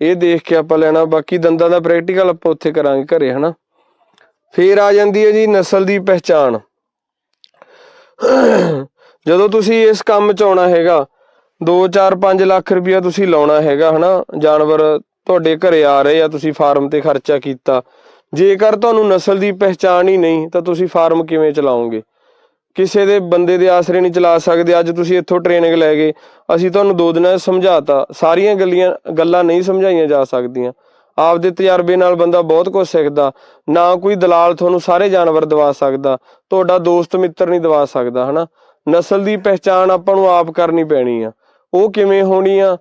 Speaker 1: ਇਹ ਦੇਖ ਕੇ ਆਪਾਂ ਲੈਣਾ, ਬਾਕੀ ਦੰਦਾਂ ਦਾ ਪ੍ਰੈਕਟੀਕਲ ਆਪਾਂ ਉੱਥੇ ਕਰਾਂਗੇ ਘਰੇ, ਹਨਾ। ਫੇਰ ਆ ਜਾਂਦੀ ਹੈ ਜੀ ਨਸਲ ਦੀ ਪਹਿਚਾਣ। ਜਦੋਂ ਤੁਸੀਂ ਇਸ ਕੰਮ 'ਚ ਆਉਣਾ ਹੈਗਾ 2 4 5 ਲੱਖ ਰੁਪਇਆ ਤੁਸੀਂ ਲਾਉਣਾ ਹੈਗਾ, ਹਨਾ। ਜਾਨਵਰ ਤੁਹਾਡੇ ਘਰੇ ਆ ਰਹੇ ਆ, ਤੁਸੀਂ ਫਾਰਮ ਤੇ ਖਰਚਾ ਕੀਤਾ ਜੇਕਰ ਤੁਹਾਨੂੰ ਨਸਲ ਦੀ ਪਹਿਚਾਣ ਹੀ ਨਹੀਂ, ਤਾਂ ਤੁਸੀਂ ਫਾਰਮ ਕਿਵੇਂ ਚਲਾਓਗੇ? ਕਿਸੇ ਦੇ ਬੰਦੇ ਦੇ ਆਸਰੇ ਨਹੀਂ ਚਲਾ ਸਕਦੇ, ਅੱਜ ਤੁਸੀਂ ਇੱਥੋਂ ਟ੍ਰੇਨਿੰਗ ਲੈ ਗਏ। ਅਸੀਂ ਤੁਹਾਨੂੰ ਦੋ ਦਿਨਾਂ 'ਚ ਸਮਝਾਤਾ। ਸਾਰੀਆਂ ਗੱਲੀਆਂ, ਗੱਲਾਂ ਨਹੀਂ ਸਮਝਾਈਆਂ ਜਾ ਸਕਦੀਆਂ। ਆਪਦੇ ਤਜਰਬੇ ਨਾਲ ਬੰਦਾ ਬਹੁਤ ਕੁਝ ਸਿੱਖਦਾ। ਨਾ ਕੋਈ ਦਲਾਲ ਤੁਹਾਨੂੰ ਸਾਰੇ ਜਾਨਵਰ ਦਵਾ ਸਕਦਾ। ਤੁਹਾਡਾ ਦੋਸਤ ਮਿੱਤਰ ਨਹੀਂ ਦਵਾ ਸਕਦਾ, ਹਨਾ? ਨਸਲ ਦੀ ਪਹਿਚਾਣ ਆਪਾਂ ਨੂੰ ਆਪ ਕਰਨੀ ਪੈਣੀ ਆ। ਉਹ ਕਿਵੇਂ ਹੋਣੀ ਆ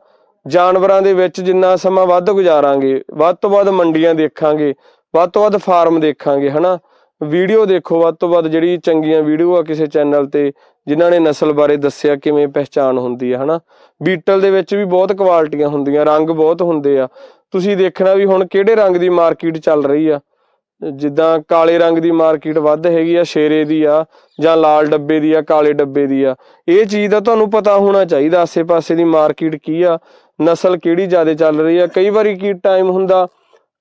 Speaker 1: ਜਾਨਵਰਾਂ ਦੇ ਵਿੱਚ ਜਿੰਨਾ ਸਮਾਂ ਵੱਧ ਗੁਜ਼ਾਰਾਂਗੇ, ਵੱਧ ਤੋਂ ਵੱਧ ਮੰਡੀਆਂ ਦੇਖਾਂਗੇ। ਵੱਧ ਤੋਂ ਵੱਧ ਫਾਰਮ ਦੇਖਾਂਗੇ, ਹਨਾ? ਵੀਡੀਓ ਦੇਖੋ, ਵੱਧ ਤੋਂ ਵੱਧ ਜਿਹੜੀ ਚੰਗੀਆਂ ਵੀਡੀਓ ਆ ਕਿਸੇ ਚੈਨਲ ਤੇ, ਜਿਨ੍ਹਾਂ ਨੇ ਨਸਲ ਬਾਰੇ ਦੱਸਿਆ, ਕਿਵੇਂ ਪਹਿਚਾਣ ਹੁੰਦੀ ਆ, ਹਨਾ? ਬੀਟਲ ਦੇ ਵਿੱਚ ਵੀ ਬਹੁਤ ਕੁਆਲਿਟੀਆਂ ਹੁੰਦੀਆਂ, ਰੰਗ ਬਹੁਤ ਹੁੰਦੇ ਆ। ਤੁਸੀਂ ਦੇਖਣਾ ਵੀ ਹੁਣ ਕਿਹੜੇ ਰੰਗ ਦੀ ਮਾਰਕੀਟ ਚੱਲ ਰਹੀ ਆ? ਜਿੱਦਾਂ ਕਾਲੇ ਰੰਗ ਦੀ ਮਾਰਕੀਟ ਵੱਧ ਹੈਗੀ ਆ, ਸ਼ੇਰੇ ਦੀ ਆ, ਜਾਂ ਲਾਲ ਡੱਬੇ ਦੀ ਆ, ਕਾਲੇ ਡੱਬੇ ਦੀ ਆ। ਇਹ ਚੀਜ਼ ਦਾ ਤੁਹਾਨੂੰ ਪਤਾ ਹੋਣਾ ਚਾਹੀਦਾ, ਆਸੇ-ਪਾਸੇ ਦੀ ਮਾਰਕੀਟ ਕੀ ਆ? ਨਸਲ ਕਿਹੜੀ ਜ਼ਿਆਦਾ ਚੱਲ ਰਹੀ ਆ? ਕਈ ਵਾਰੀ ਕੀ ਟਾਈਮ ਹੁੰਦਾ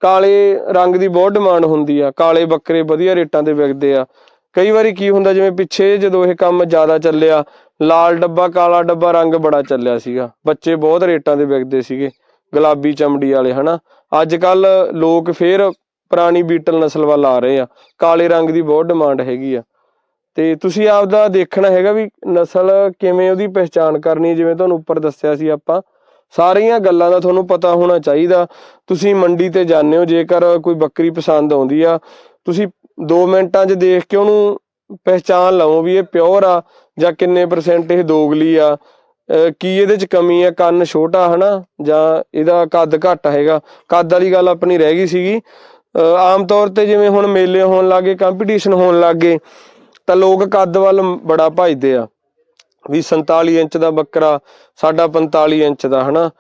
Speaker 1: ਕਾਲੇ ਰੰਗ ਦੀ ਬਹੁਤ ਡਿਮਾਂਡ ਹੁੰਦੀ ਆ, ਕਾਲੇ ਬੱਕਰੇ ਵਧੀਆ ਰੇਟਾਂ ਤੇ ਵਿਕਦੇ ਆ। ਕਈ ਵਾਰੀ ਕੀ ਹੁੰਦਾ, ਜਿਵੇਂ ਪਿੱਛੇ ਜਦੋਂ ਇਹ ਕੰਮ ਜ਼ਿਆਦਾ ਚੱਲਿਆ, ਲਾਲ ਡੱਬਾ, ਕਾਲਾ ਡੱਬਾ ਰੰਗ ਬੜਾ ਚੱਲਿਆ ਸੀਗਾ। ਬੱਚੇ ਬਹੁਤ ਰੇਟਾਂ ਤੇ ਵਿਕਦੇ ਸੀਗੇ, ਗੁਲਾਬੀ ਚਮੜੀ ਵਾਲੇ, ਹਨਾ? ਅੱਜ ਕੱਲ ਲੋਕ ਫੇਰ ਪੁਰਾਣੀ ਬੀਟਲ ਨਸਲ ਵੱਲ ਆ ਰਹੇ ਆ। ਕਾਲੇ ਰੰਗ ਦੀ ਬਹੁਤ ਡਿਮਾਂਡ ਹੈਗੀ ਆ। ਤੇ ਤੁਸੀਂ ਆਪਦਾ ਦੇਖਣਾ ਹੈਗਾ ਵੀ ਨਸਲ ਕਿਵੇਂ ਉਹਦੀ ਪਹਿਚਾਣ ਕਰਨੀ ਜਿਵੇਂ ਤੁਹਾਨੂੰ ਉੱਪਰ ਦੱਸਿਆ ਸੀ ਆਪਾਂ। ਸਾਰੀਆਂ ਗੱਲਾਂ ਦਾ ਤੁਹਾਨੂੰ ਪਤਾ ਹੋਣਾ ਚਾਹੀਦਾ। ਤੁਸੀਂ ਮੰਡੀ ਤੇ ਜਾਂਦੇ ਹੋ, ਜੇਕਰ ਕੋਈ ਬੱਕਰੀ ਪਸੰਦ ਆਉਂਦੀ ਆ, ਤੁਸੀਂ 2 ਮਿੰਟਾਂ 'ਚ ਦੇਖ ਕੇ ਉਹਨੂੰ ਪਹਿਚਾਣ ਲਓ ਵੀ ਇਹ ਪਿਓਰ ਆ ਜਾਂ ਕਿੰਨੇ ਪਰਸੈਂਟ ਇਹ ਦੋਗਲੀ ਆ। ਕੀ ਇਹਦੇ 'ਚ ਕਮੀ ਆ? ਕੰਨ ਛੋਟਾ, ਹਨਾ? ਜਾਂ ਇਹਦਾ ਕੱਦ ਘੱਟ ਹੈਗਾ? ਕੱਦ ਵਾਲੀ ਗੱਲ ਆਪਣੀ ਰਹਿ ਗਈ ਸੀਗੀ। ਆਮ ਤੌਰ ਤੇ ਜਿਵੇਂ ਹੁਣ ਮੇਲੇ ਹੋਣ ਲੱਗੇ ਕੰਪੀਟੀਸ਼ਨ ਹੋਣ ਲੱਗੇ ਤਾਂ ਲੋਕ ਕੱਦ ਵੱਲ ਬੜਾ ਭਜਦੇ ਆ। ਵੀ 47 ਇੰਚ ਦਾ ਬੱਕਰਾ, ਸਾਡਾ 45 ਇੰਚ ਦਾ, ਹਨਾ?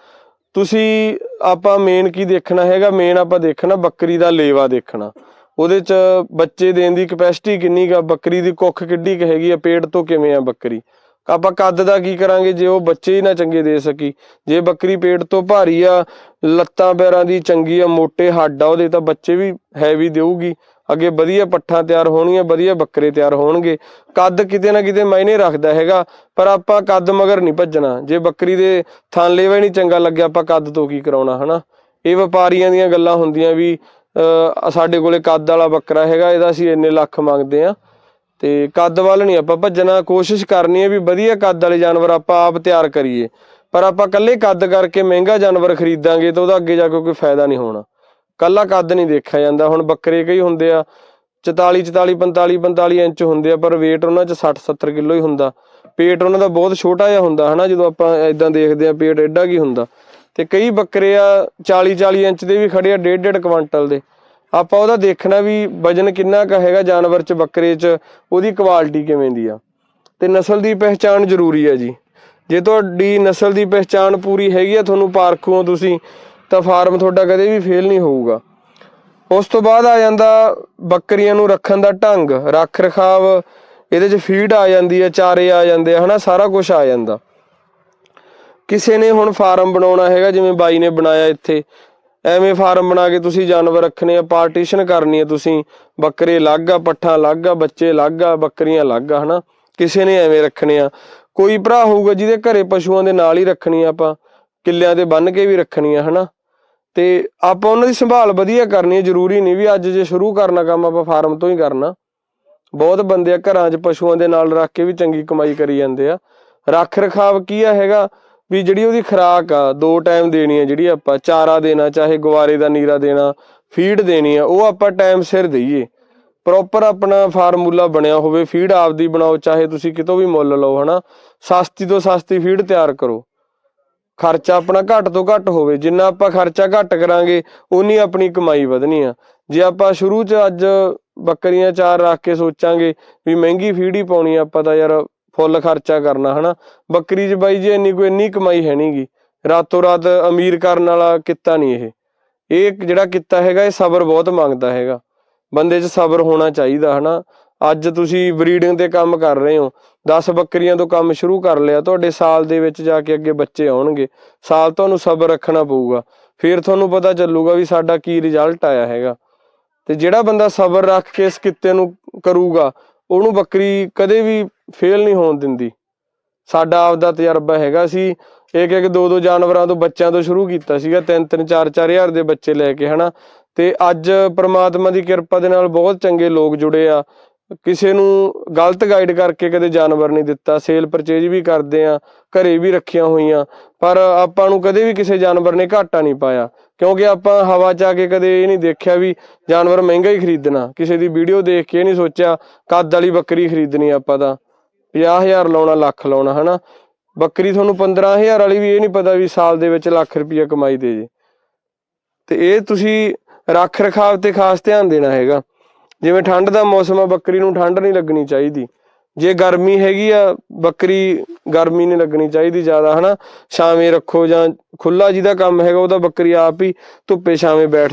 Speaker 1: ਤੁਸੀਂ, ਆਪਾਂ ਮੇਨ ਕੀ ਦੇਖਣਾ ਹੈਗਾ? ਮੇਨ ਆਪਾਂ ਦੇਖਣਾ ਬੱਕਰੀ ਦਾ ਲੇਵਾ ਦੇਖਣਾ। ਉਹਦੇ ਚ ਬੱਚੇ ਦੇਣ ਦੀ ਕਪੈਸਿਟੀ ਕਿੰਨੀ ਕਾ ਬੱਕਰੀ ਦੀ ਕੁੱਖ ਕਿੱਡੀ ਕੁ ਹੈਗੀ ਆ? ਪੇਟ ਤੋਂ ਕਿਵੇਂ ਆ ਬੱਕਰੀ? ਆਪਾਂ ਕੱਦ ਦਾ ਕੀ ਕਰਾਂਗੇ ਜੇ ਉਹ ਬੱਚੇ ਹੀ ਨਾ ਚੰਗੇ ਦੇ ਸਕੀ? ਜੇ ਬੱਕਰੀ ਪੇਟ ਤੋਂ ਭਾਰੀ ਆ, ਲੱਤਾਂ ਪੈਰਾਂ ਦੀ ਚੰਗੀ ਆ, ਮੋਟੇ ਹੱਡ ਆ, ਉਹਦੇ ਤਾਂ ਬੱਚੇ ਵੀ ਹੈਵੀ ਦੇਊਗੀ। ਅੱਗੇ ਵਧੀਆ ਪੱਠਾਂ ਤਿਆਰ ਹੋਣਗੀਆਂ, ਵਧੀਆ ਬੱਕਰੇ ਤਿਆਰ ਹੋਣਗੇ। ਕੱਦ ਕਿਤੇ ਨਾ ਕਿਤੇ ਮਾਇਨੇ ਰੱਖਦਾ ਹੈਗਾ, ਪਰ ਆਪਾਂ ਕੱਦ ਮਗਰ ਨਹੀਂ ਭੱਜਣਾ। ਜੇ ਬੱਕਰੀ ਦੇ ਥਣ ਲੇਵਾ ਹੀ ਨਹੀਂ ਚੰਗਾ ਲੱਗਿਆ, ਆਪਾਂ ਕੱਦ ਤੋਂ ਕੀ ਕਰਾਉਣਾ, ਹਨਾ? ਇਹ ਵਪਾਰੀਆਂ ਦੀਆਂ ਗੱਲਾਂ ਹੁੰਦੀਆਂ ਵੀ, ਅਹ, ਸਾਡੇ ਕੋਲੇ ਕੱਦ ਵਾਲਾ ਬੱਕਰਾ ਹੈਗਾ, ਇਹਦਾ ਅਸੀਂ ਇੰਨੇ ਲੱਖ ਮੰਗਦੇ ਆ ਤੇ ਕੱਦ ਵੱਲ ਨਹੀਂ ਆਪਾਂ ਭੱਜਣਾ, ਕੋਸ਼ਿਸ਼ ਕਰਨੀ ਹੈ ਵੀ ਵਧੀਆ ਕੱਦ ਵਾਲੇ ਜਾਨਵਰ ਆਪਾਂ ਆਪ ਤਿਆਰ ਕਰੀਏ। ਪਰ ਆਪਾਂ ਇਕੱਲੇ ਕੱਦ ਕਰਕੇ ਮਹਿੰਗਾ ਜਾਨਵਰ ਖਰੀਦਾਂਗੇ ਤਾਂ ਉਹਦਾ ਅੱਗੇ ਜਾ ਕੇ ਕੋਈ ਫਾਇਦਾ ਨਹੀਂ ਹੋਣਾ। ਕੱਲਾ ਕੱਦ ਨਹੀਂ ਦੇਖਿਆ ਜਾਂਦਾ। ਹੁਣ ਬੱਕਰੇ ਕਈ ਹੁੰਦੇ ਆ 44 44 45 45 ਇੰਚ ਹੁੰਦੇ ਆ, ਪਰ weight ਉਹਨਾਂ 'ਚ 60 70 ਕਿਲੋ ਹੀ ਹੁੰਦਾ। ਪੇਟ ਉਹਨਾਂ ਦਾ ਬਹੁਤ ਛੋਟਾ ਜਿਹਾ ਹੁੰਦਾ, ਹਨਾ, ਜਦੋਂ ਆਪਾਂ ਇਦਾਂ ਦੇਖਦੇ ਆ ਪੇਟ ਐਡਾ ਕੀ ਹੁੰਦਾ। ਤੇ ਕਈ ਬੱਕਰੇ ਆ 40 40 ਇੰਚ ਦੇ ਵੀ ਖੜੇ ਆ 1.5 1.5 ਕੁਆਂਟਲ ਦੇ। ਆਪਾਂ ਉਹਦਾ ਦੇਖਣਾ ਵੀ ਵਜਨ ਕਿੰਨਾ ਕੁ ਹੈਗਾ ਜਾਨਵਰ 'ਚ, ਬੱਕਰੇ 'ਚ, ਉਹਦੀ ਕੁਆਲਿਟੀ ਕਿਵੇਂ ਦੀ ਆ। ਤੇ ਨਸਲ ਦੀ ਪਹਿਚਾਣ ਜ਼ਰੂਰੀ ਹੈ ਜੀ। ਜੇ ਤੁਹਾਡੀ ਨਸਲ ਦੀ ਪਹਿਚਾਣ ਪੂਰੀ ਹੈਗੀ ਆ, ਤੁਹਾਨੂੰ ਪਾਰਖੋਂ ਤੁਸੀਂ ਤਾਂ ਫਾਰਮ ਤੁਹਾਡਾ ਕਦੇ ਵੀ ਫੇਲ ਨਹੀਂ ਹੋਊਗਾ। ਉਸ ਤੋਂ ਬਾਅਦ ਆ ਜਾਂਦਾ ਬੱਕਰੀਆਂ ਨੂੰ ਰੱਖਣ ਦਾ ਢੰਗ, ਰੱਖ ਰਖਾਵ, ਇਹਦੇ 'ਚ ਫੀਡ ਆ ਜਾਂਦੀ ਹੈ, ਚਾਰੇ ਆ ਜਾਂਦੇ ਆ, ਹਨਾ, ਸਾਰਾ ਕੁਝ ਆ ਜਾਂਦਾ। ਕਿਸੇ ਨੇ ਹੁਣ ਫਾਰਮ ਬਣਾਉਣਾ ਹੈਗਾ, ਜਿਵੇਂ ਬਾਈ ਨੇ ਬਣਾਇਆ ਇੱਥੇ। ਐਵੇਂ ਫਾਰਮ ਬਣਾ ਕੇ ਤੁਸੀਂ ਜਾਨਵਰ ਰੱਖਣੇ ਆ, ਪਾਰਟੀਸ਼ਨ ਕਰਨੀ ਆ ਤੁਸੀਂ। ਬੱਕਰੇ ਅਲੱਗ ਆ, ਪੱਠਾ ਅਲੱਗ ਆ, ਬੱਚੇ ਅਲੱਗ ਆ, ਬੱਕਰੀਆਂ ਅਲੱਗ ਆ, ਹਨਾ। ਕਿਸੇ ਨੇ ਐਵੇਂ ਰੱਖਣੇ ਆ। ਕੋਈ ਭਰਾ ਹੋਊਗਾ ਜਿਹਦੇ ਘਰੇ ਪਸ਼ੂਆਂ ਦੇ ਨਾਲ ਹੀ ਰੱਖਣੀ ਆ ਆਪਾਂ, ਕਿੱਲਿਆਂ ਤੇ ਬੰਨ ਕੇ ਵੀ ਰੱਖਣੀ ਆ, ਹਨਾ। ਤੇ ਆਪਾਂ ਉਹਨਾਂ ਦੀ ਸੰਭਾਲ ਵਧੀਆ ਕਰਨੀ ਹੈ, ਜ਼ਰੂਰੀ ਨਹੀਂ ਵੀ ਅੱਜ ਜੇ ਸ਼ੁਰੂ ਕਰਨਾ ਕੰਮ, ਆਪਾਂ ਫਾਰਮ ਤੋਂ ਹੀ ਕਰਨਾ। ਬਹੁਤ ਬੰਦੇ ਆ ਘਰਾਂ 'ਚ ਪਸ਼ੂਆਂ ਦੇ ਨਾਲ ਰੱਖ ਕੇ ਵੀ ਚੰਗੀ ਕਮਾਈ ਕਰੀ ਜਾਂਦੇ ਆ। ਰੱਖ ਰਖਾਵ ਕੀ ਆ ਹੈਗਾ? ਵੀ ਜਿਹੜੀ ਉਹਦੀ ਖੁਰਾਕ ਆ, ਦੋ ਟਾਈਮ ਦੇਣੀ ਆ ਜਿਹੜੀ ਆਪਾਂ, ਚਾਰਾ ਦੇਣਾ, ਚਾਹੇ ਗਵਾਰੇ ਦਾ ਨੀਰਾ ਦੇਣਾ ਫੀਡ ਦੇਣੀ ਆ, ਉਹ ਆਪਾਂ ਟਾਈਮ ਸਿਰ ਦਈਏ। ਪ੍ਰੋਪਰ ਆਪਣਾ ਫਾਰਮੂਲਾ ਬਣਿਆ ਹੋਵੇ ਫੀਡ ਆਪਦੀ ਬਣਾਓ, ਚਾਹੇ ਤੁਸੀਂ ਕਿਤੋਂ ਵੀ ਮੁੱਲ ਲਓ, ਹਨਾ? ਸਸਤੀ ਤੋਂ ਸਸਤੀ ਫੀਡ ਤਿਆਰ ਕਰੋ। ਖਰਚਾ ਆਪਣਾ ਘੱਟ ਤੋਂ ਘੱਟ ਹੋਵੇ, ਜਿੰਨਾ ਆਪਾਂ ਖਰਚਾ ਘੱਟ ਕਰਾਂਗੇ ਉਨੀ ਆਪਣੀ ਕਮਾਈ ਵਧਣੀ ਆ। ਜੇ ਆਪਾਂ ਸ਼ੁਰੂ 'ਚ ਅੱਜ ਬੱਕਰੀਆਂ ਚਾਰ ਰੱਖ ਕੇ ਸੋਚਾਂਗੇ ਵੀ ਮਹਿੰਗੀ ਫੀਡ ਹੀ ਪਾਉਣੀ ਆਪਾਂ ਤਾਂ ਯਾਰ ਫੁੱਲ ਖਰਚਾ ਕਰਨਾ, ਹਨਾ? ਬੱਕਰੀ 'ਚ ਬਾਈ ਜੇ ਇੰਨੀ ਕੋਈ ਇੰਨੀ ਕਮਾਈ ਹੈ ਨਹੀਂਗੀ ਰਾਤੋਂ ਰਾਤ ਅਮੀਰ ਕਰਨ ਵਾਲਾ ਕਿੱਤਾ ਨਹੀਂ ਇਹ। ਇਹ ਜਿਹੜਾ ਕਿੱਤਾ ਹੈਗਾ, ਇਹ ਸਬਰ ਬਹੁਤ ਮੰਗਦਾ ਹੈਗਾ। ਬੰਦੇ 'ਚ ਸਬਰ ਹੋਣਾ ਚਾਹੀਦਾ, ਹਨਾ? ਅੱਜ ਤੁਸੀਂ ਬਰੀਡਿੰਗ ਤੇ ਕੰਮ ਕਰ ਰਹੇ ਹੋ। 10 ਬੱਕਰੀਆਂ ਤੋਂ ਕੰਮ ਸ਼ੁਰੂ ਕਰ ਲਿਆ। ਤੁਹਾਡੇ ਸਾਲ ਦੇ ਵਿੱਚ ਜਾ ਕੇ ਅੱਗੇ ਬੱਚੇ ਆਉਣਗੇ। ਸਾਲ ਤੁਹਾਨੂੰ ਸਬਰ ਰੱਖਣਾ ਪਊਗਾ। ਫਿਰ ਤੁਹਾਨੂੰ ਪਤਾ ਚੱਲੂਗਾ ਵੀ ਸਾਡਾ ਕੀ ਰਿਜ਼ਲਟ ਆਇਆ ਹੈਗਾ। ਤੇ ਜਿਹੜਾ ਬੰਦਾ ਸਬਰ ਰੱਖ ਕੇ ਇਸ ਕਿੱਤੇ ਨੂੰ ਕਰੂਗਾ, ਉਹਨੂੰ ਬੱਕਰੀ ਕਦੇ ਵੀ ਫੇਲ ਨਹੀਂ ਹੋਣ ਦਿੰਦੀ। ਸਾਡਾ ਆਪਦਾ ਤਜਰਬਾ ਹੈਗਾ ਸੀ। ਇੱਕ ਇੱਕ ਦੋ ਦੋ ਜਾਨਵਰਾਂ ਤੋਂ ਬੱਚਿਆਂ ਤੋਂ ਸ਼ੁਰੂ ਕੀਤਾ ਸੀਗਾ। ਤਿੰਨ ਤਿੰਨ ਚਾਰ ਚਾਰ ਹਜ਼ਾਰ ਦੇ ਬੱਚੇ ਲੈ ਕੇ, ਹਨਾ। ਤੇ ਅੱਜ ਪ੍ਰਮਾਤਮਾ ਦੀ ਕਿਰਪਾ ਦੇ ਨਾਲ ਬਹੁਤ ਚੰਗੇ ਲੋਕ ਜੁੜੇ ਆ। ਕਿਸੇ ਨੂੰ ਗਲਤ ਗਾਈਡ ਕਰਕੇ ਕਦੇ ਜਾਨਵਰ ਨਹੀਂ ਦਿੱਤਾ ਸੇਲ ਪਰਚੇਜ ਵੀ ਕਰਦੇ ਆ, ਘਰੇ ਵੀ ਰੱਖੀਆਂ ਹੋਈਆਂ, ਪਰ ਆਪਾਂ ਨੂੰ ਕਦੇ ਵੀ ਕਿਸੇ ਜਾਨਵਰ ਨੇ ਘਾਟਾ ਨਹੀਂ ਪਾਇਆ, ਕਿਉਂਕਿ ਆਪਾਂ ਹਵਾ ਚ ਆ ਕੇ ਕਦੇ ਇਹ ਨਹੀਂ ਦੇਖਿਆ ਵੀ ਜਾਨਵਰ ਮਹਿੰਗਾ ਹੀ ਖਰੀਦਣਾ, ਕਿਸੇ ਦੀ ਵੀਡੀਓ ਦੇਖ ਕੇ ਇਹ ਨਹੀਂ ਸੋਚਿਆ ਕੱਦ ਵਾਲੀ ਬੱਕਰੀ ਖਰੀਦਣੀ ਆਪਾਂ ਤਾਂ 50000 ਲਾਉਣਾ, ਲੱਖ ਲਾਉਣਾ, ਹਨਾ? ਬੱਕਰੀ ਤੁਹਾਨੂੰ 15000 ਵਾਲੀ ਵੀ ਇਹ ਨਹੀਂ ਪਤਾ ਵੀ ਸਾਲ ਦੇ ਵਿੱਚ ਲੱਖ ਰੁਪਈਆ ਕਮਾਈ ਦੇ ਜੇ। ਤੇ ਇਹ ਤੁਸੀਂ ਰੱਖ ਰਖਾਵ ਤੇ ਖਾਸ ਧਿਆਨ ਦੇਣਾ ਹੈਗਾ। ਜਿਵੇਂ ਠੰਡ ਦਾ ਮੌਸਮ ਆ, ਬੱਕਰੀ ਨੂੰ ਠੰਡ ਨਹੀਂ ਲੱਗਣੀ ਚਾਹੀਦੀ। ਜੇ ਗਰਮੀ ਹੈਗੀ ਆ, ਬੱਕਰੀ ਗਰਮੀ ਨਹੀਂ ਲੱਗਣੀ ਚਾਹੀਦੀ ਜ਼ਿਆਦਾ, ਹਨਾ? ਛਾਵੇਂ ਰੱਖੋ ਜਾਂ ਖੁੱਲਾ ਜਿਹਦਾ ਕੰਮ ਹੈਗਾ ਉਹਦਾ ਬੱਕਰੀ ਆਪ ਹੀ ਧੁੱਪੇ ਛਾਵੇਂ ਬੈਠ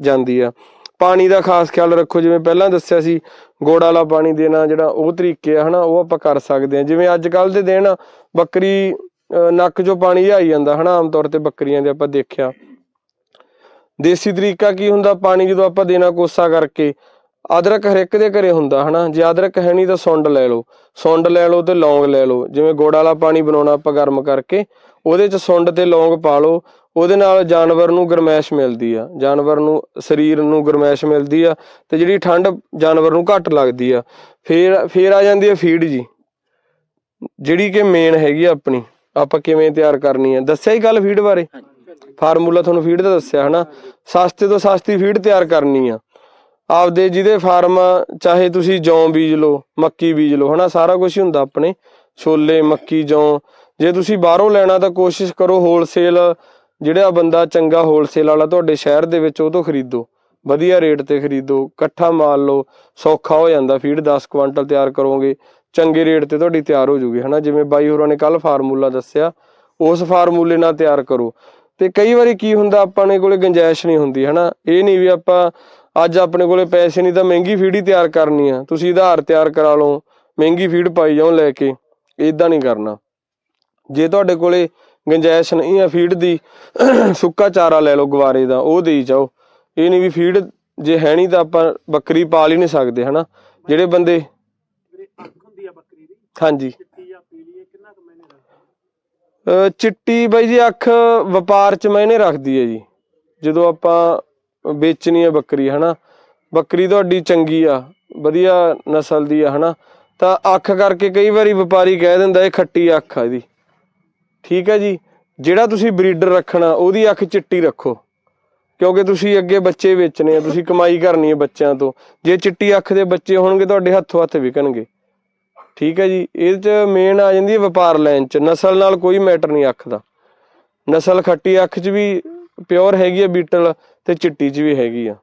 Speaker 1: ਜਾਂਦੀ ਆ। ਪਾਣੀ ਦਾ ਖਾਸ ਖਿਆਲ ਰੱਖੋ, ਜਿਵੇਂ ਪਹਿਲਾਂ ਦੱਸਿਆ ਸੀ, ਗੋੜ ਵਾਲਾ ਪਾਣੀ ਦੇਣਾ ਜਿਹੜਾ ਉਹ ਤਰੀਕੇ ਆ, ਹਨਾ? ਉਹ ਆਪਾਂ ਕਰ ਸਕਦੇ ਹਾਂ ਜਿਵੇਂ ਅੱਜ ਕੱਲ ਦੇ ਦਿਨ ਬੱਕਰੀ ਅਹ ਨੱਕ 'ਚੋਂ ਪਾਣੀ ਆਈ ਜਾਂਦਾ, ਹਨਾ? ਆਮ ਤੌਰ ਤੇ ਬੱਕਰੀਆਂ ਦੇ ਆਪਾਂ ਦੇਖਿਆ। ਦੇਸੀ ਤਰੀਕਾ ਕੀ ਹੁੰਦਾ? ਪਾਣੀ ਜਦੋਂ ਆਪਾਂ ਦੇਣਾ ਕੋਸਾ ਕਰਕੇ ਅਦਰਕ ਹਰ ਇੱਕ ਦੇ ਘਰੇ ਹੁੰਦਾ ਹਨਾ? ਜੇ ਅਦਰਕ ਹੈ ਨਹੀਂ ਤਾਂ ਸੁੰਡ ਲੈ ਲਓ। ਸੁੰਡ ਲੈ ਲਓ ਤੇ ਲੌਂਗ ਲੈ ਲਓ। ਜਿਵੇਂ ਗੁੜ ਵਾਲਾ ਪਾਣੀ ਬਣਾਉਣਾ ਆਪਾਂ ਗਰਮ ਕਰਕੇ ਉਹਦੇ 'ਚ ਸੁੰਡ ਤੇ ਲੌਂਗ ਪਾ ਲਓ। ਉਹਦੇ ਨਾਲ ਜਾਨਵਰ ਨੂੰ ਗਰਮੈਸ਼ ਮਿਲਦੀ ਆ। ਜਾਨਵਰ ਨੂੰ ਸਰੀਰ ਨੂੰ ਗਰਮੈਸ਼ ਮਿਲਦੀ ਆ ਤੇ ਜਿਹੜੀ ਠੰਡ ਜਾਨਵਰ ਨੂੰ ਘੱਟ ਲੱਗਦੀ ਆ। ਫੇਰ ਫੇਰ ਆ ਜਾਂਦੀ ਆ ਫੀਡ ਜੀ। ਜਿਹੜੀ ਕਿ ਮੇਨ ਹੈਗੀ ਆ ਆਪਣੀ। ਆਪਾਂ ਕਿਵੇਂ ਤਿਆਰ ਕਰਨੀ ਆ? ਦੱਸਿਆ ਹੀ ਗੱਲ ਫੀਡ ਬਾਰੇ? ਫਾਰਮੂਲਾ ਤੁਹਾਨੂੰ ਫੀਡ ਦਾ ਦੱਸਿਆ ਹਨਾ? ਸਸਤੇ ਤੋਂ ਸਸਤੀ ਫੀਡ ਤਿਆਰ ਕਰਨੀ ਆ। ਆਪਦੇ ਜਿਹਦੇ ਫਾਰਮ ਚਾਹੇ ਤੁਸੀਂ ਜੌਂ ਬੀਜ ਲਓ, ਮੱਕੀ ਬੀਜ ਲਓ, ਹਨਾ, ਸਾਰਾ ਕੁਝ ਹੀ ਹੁੰਦਾ ਆਪਣੇ। ਛੋਲੇ, ਮੱਕੀ, ਜੌਂ। ਜੇ ਤੁਸੀਂ ਬਾਹਰੋਂ ਲੈਣਾ ਤਾਂ ਕੋਸ਼ਿਸ਼ ਕਰੋ ਹੋਲਸੇਲ ਜਿਹੜਾ ਬੰਦਾ ਚੰਗਾ ਹੋਲਸੇਲ ਵਾਲਾ ਤੁਹਾਡੇ ਸ਼ਹਿਰ ਦੇ ਵਿੱਚ, ਉਹ ਤੋਂ ਖਰੀਦੋ। ਵਧੀਆ ਰੇਟ ਤੇ ਖਰੀਦੋ, ਇਕੱਠਾ ਮਾਲ ਲਓ, ਸੌਖਾ ਹੋ ਜਾਂਦਾ ਫੀਡ 10 ਕੁਆਂਟਲ ਤਿਆਰ ਕਰੋਗੇ, ਚੰਗੇ ਰੇਟ ਤੇ ਤੁਹਾਡੀ ਤਿਆਰ ਹੋ ਜੂਗੀ, ਹਨਾ। ਜਿਵੇਂ ਬਾਈ ਹੋਰਾਂ ਨੇ ਕੱਲ ਫਾਰਮੂਲਾ ਦੱਸਿਆ, ਉਸ ਫਾਰਮੂਲੇ ਨਾਲ ਤਿਆਰ ਕਰੋ। ਤੇ ਕਈ ਵਾਰੀ ਕੀ ਹੁੰਦਾ, ਆਪਾਂ ਨੇ ਕੋਲੇ ਗੁੰਜਾਇਸ਼ ਨਹੀਂ ਹੁੰਦੀ, ਹਨਾ। ਇਹ ਨਹੀਂ ਵੀ ਆਪਾਂ ਅੱਜ ਆਪਣੇ ਕੋਲੇ ਪੈਸੇ ਨਹੀਂ ਤਾਂ ਮਹਿੰਗੀ ਫੀਡ ਹੀ ਤਿਆਰ ਕਰਨੀ ਆ। ਤੁਸੀਂ ਆਧਾਰ ਤਿਆਰ ਕਰਾ ਲਓ, ਮਹਿੰਗੀ ਫੀਡ ਪਾਈ ਜਾਓ ਲੈ ਕੇ ਇਦਾਂ ਨਹੀਂ ਕਰਨਾ। ਜੇ ਤੁਹਾਡੇ ਕੋਲੇ ਗੁੰਜਾਇਸ਼ ਨਹੀਂ ਆ ਫੀਡ ਦੀ, ਸੁੱਕਾ ਚਾਰਾ ਲੈ ਲਓ ਗਵਾਰੇ ਦਾ, ਉਹ ਦੇਈ ਜਾਓ। ਇਹ ਨਹੀਂ ਵੀ ਫੀਡ ਜੇ ਹੈ ਨਹੀਂ ਤਾਂ ਆਪਾਂ ਬੱਕਰੀ ਪਾਲ ਹੀ ਨਹੀਂ ਸਕਦੇ, ਹਨਾ? ਜਿਹੜੇ ਬੰਦੇ ਹਾਂਜੀ।
Speaker 2: ਚਿੱਟੀ
Speaker 1: ਬਾਈ ਜੀ, ਅੱਖ ਵਪਾਰ ਚ ਮਾਇਨੇ ਰੱਖਦੀ ਹੈ ਜੀ। ਜਦੋਂ ਆਪਾਂ ਵੇਚਣੀ ਆ ਬੱਕਰੀ, ਹਨਾ? ਬੱਕਰੀ ਤੁਹਾਡੀ ਚੰਗੀ ਆ, ਵਧੀਆ ਨਸਲ ਦੀ ਆ, ਹਨਾ? ਤਾਂ ਅੱਖ ਕਰਕੇ ਕਈ ਵਾਰੀ ਵਪਾਰੀ ਕਹਿ ਦਿੰਦਾ, ਇਹ ਖੱਟੀ ਅੱਖ ਆ ਇਹਦੀ। ਠੀਕ ਹੈ ਜੀ? ਜਿਹੜਾ ਤੁਸੀਂ ਬਰੀਡਰ ਰੱਖਣਾ, ਉਹਦੀ ਅੱਖ ਚਿੱਟੀ ਰੱਖੋ। ਕਿਉਂਕਿ ਤੁਸੀਂ ਅੱਗੇ ਬੱਚੇ ਵੇਚਣੇ ਆ, ਤੁਸੀਂ ਕਮਾਈ ਕਰਨੀ ਹੈ ਬੱਚਿਆਂ ਤੋਂ। ਜੇ ਚਿੱਟੀ ਅੱਖ ਦੇ ਬੱਚੇ ਹੋਣਗੇ, ਤੁਹਾਡੇ ਹੱਥੋਂ ਹੱਥ ਵਿਕਣਗੇ। ਠੀਕ ਹੈ ਜੀ? ਇਹਦੇ ਚ ਮੇਨ ਆ ਜਾਂਦੀ ਹੈ ਵਪਾਰ ਲਾਈਨ ਚ। ਨਸਲ ਨਾਲ ਕੋਈ ਮੈਟਰ ਨਹੀਂ ਅੱਖ ਦਾ। ਨਸਲ ਖੱਟੀ ਅੱਖ ਚ ਵੀ ਪਿਓਰ ਹੈਗੀ ਆ ਬੀਟਲ। ਤੇ ਚਿੱਟੀ ਚ ਵੀ ਹੈਗੀ ਆ।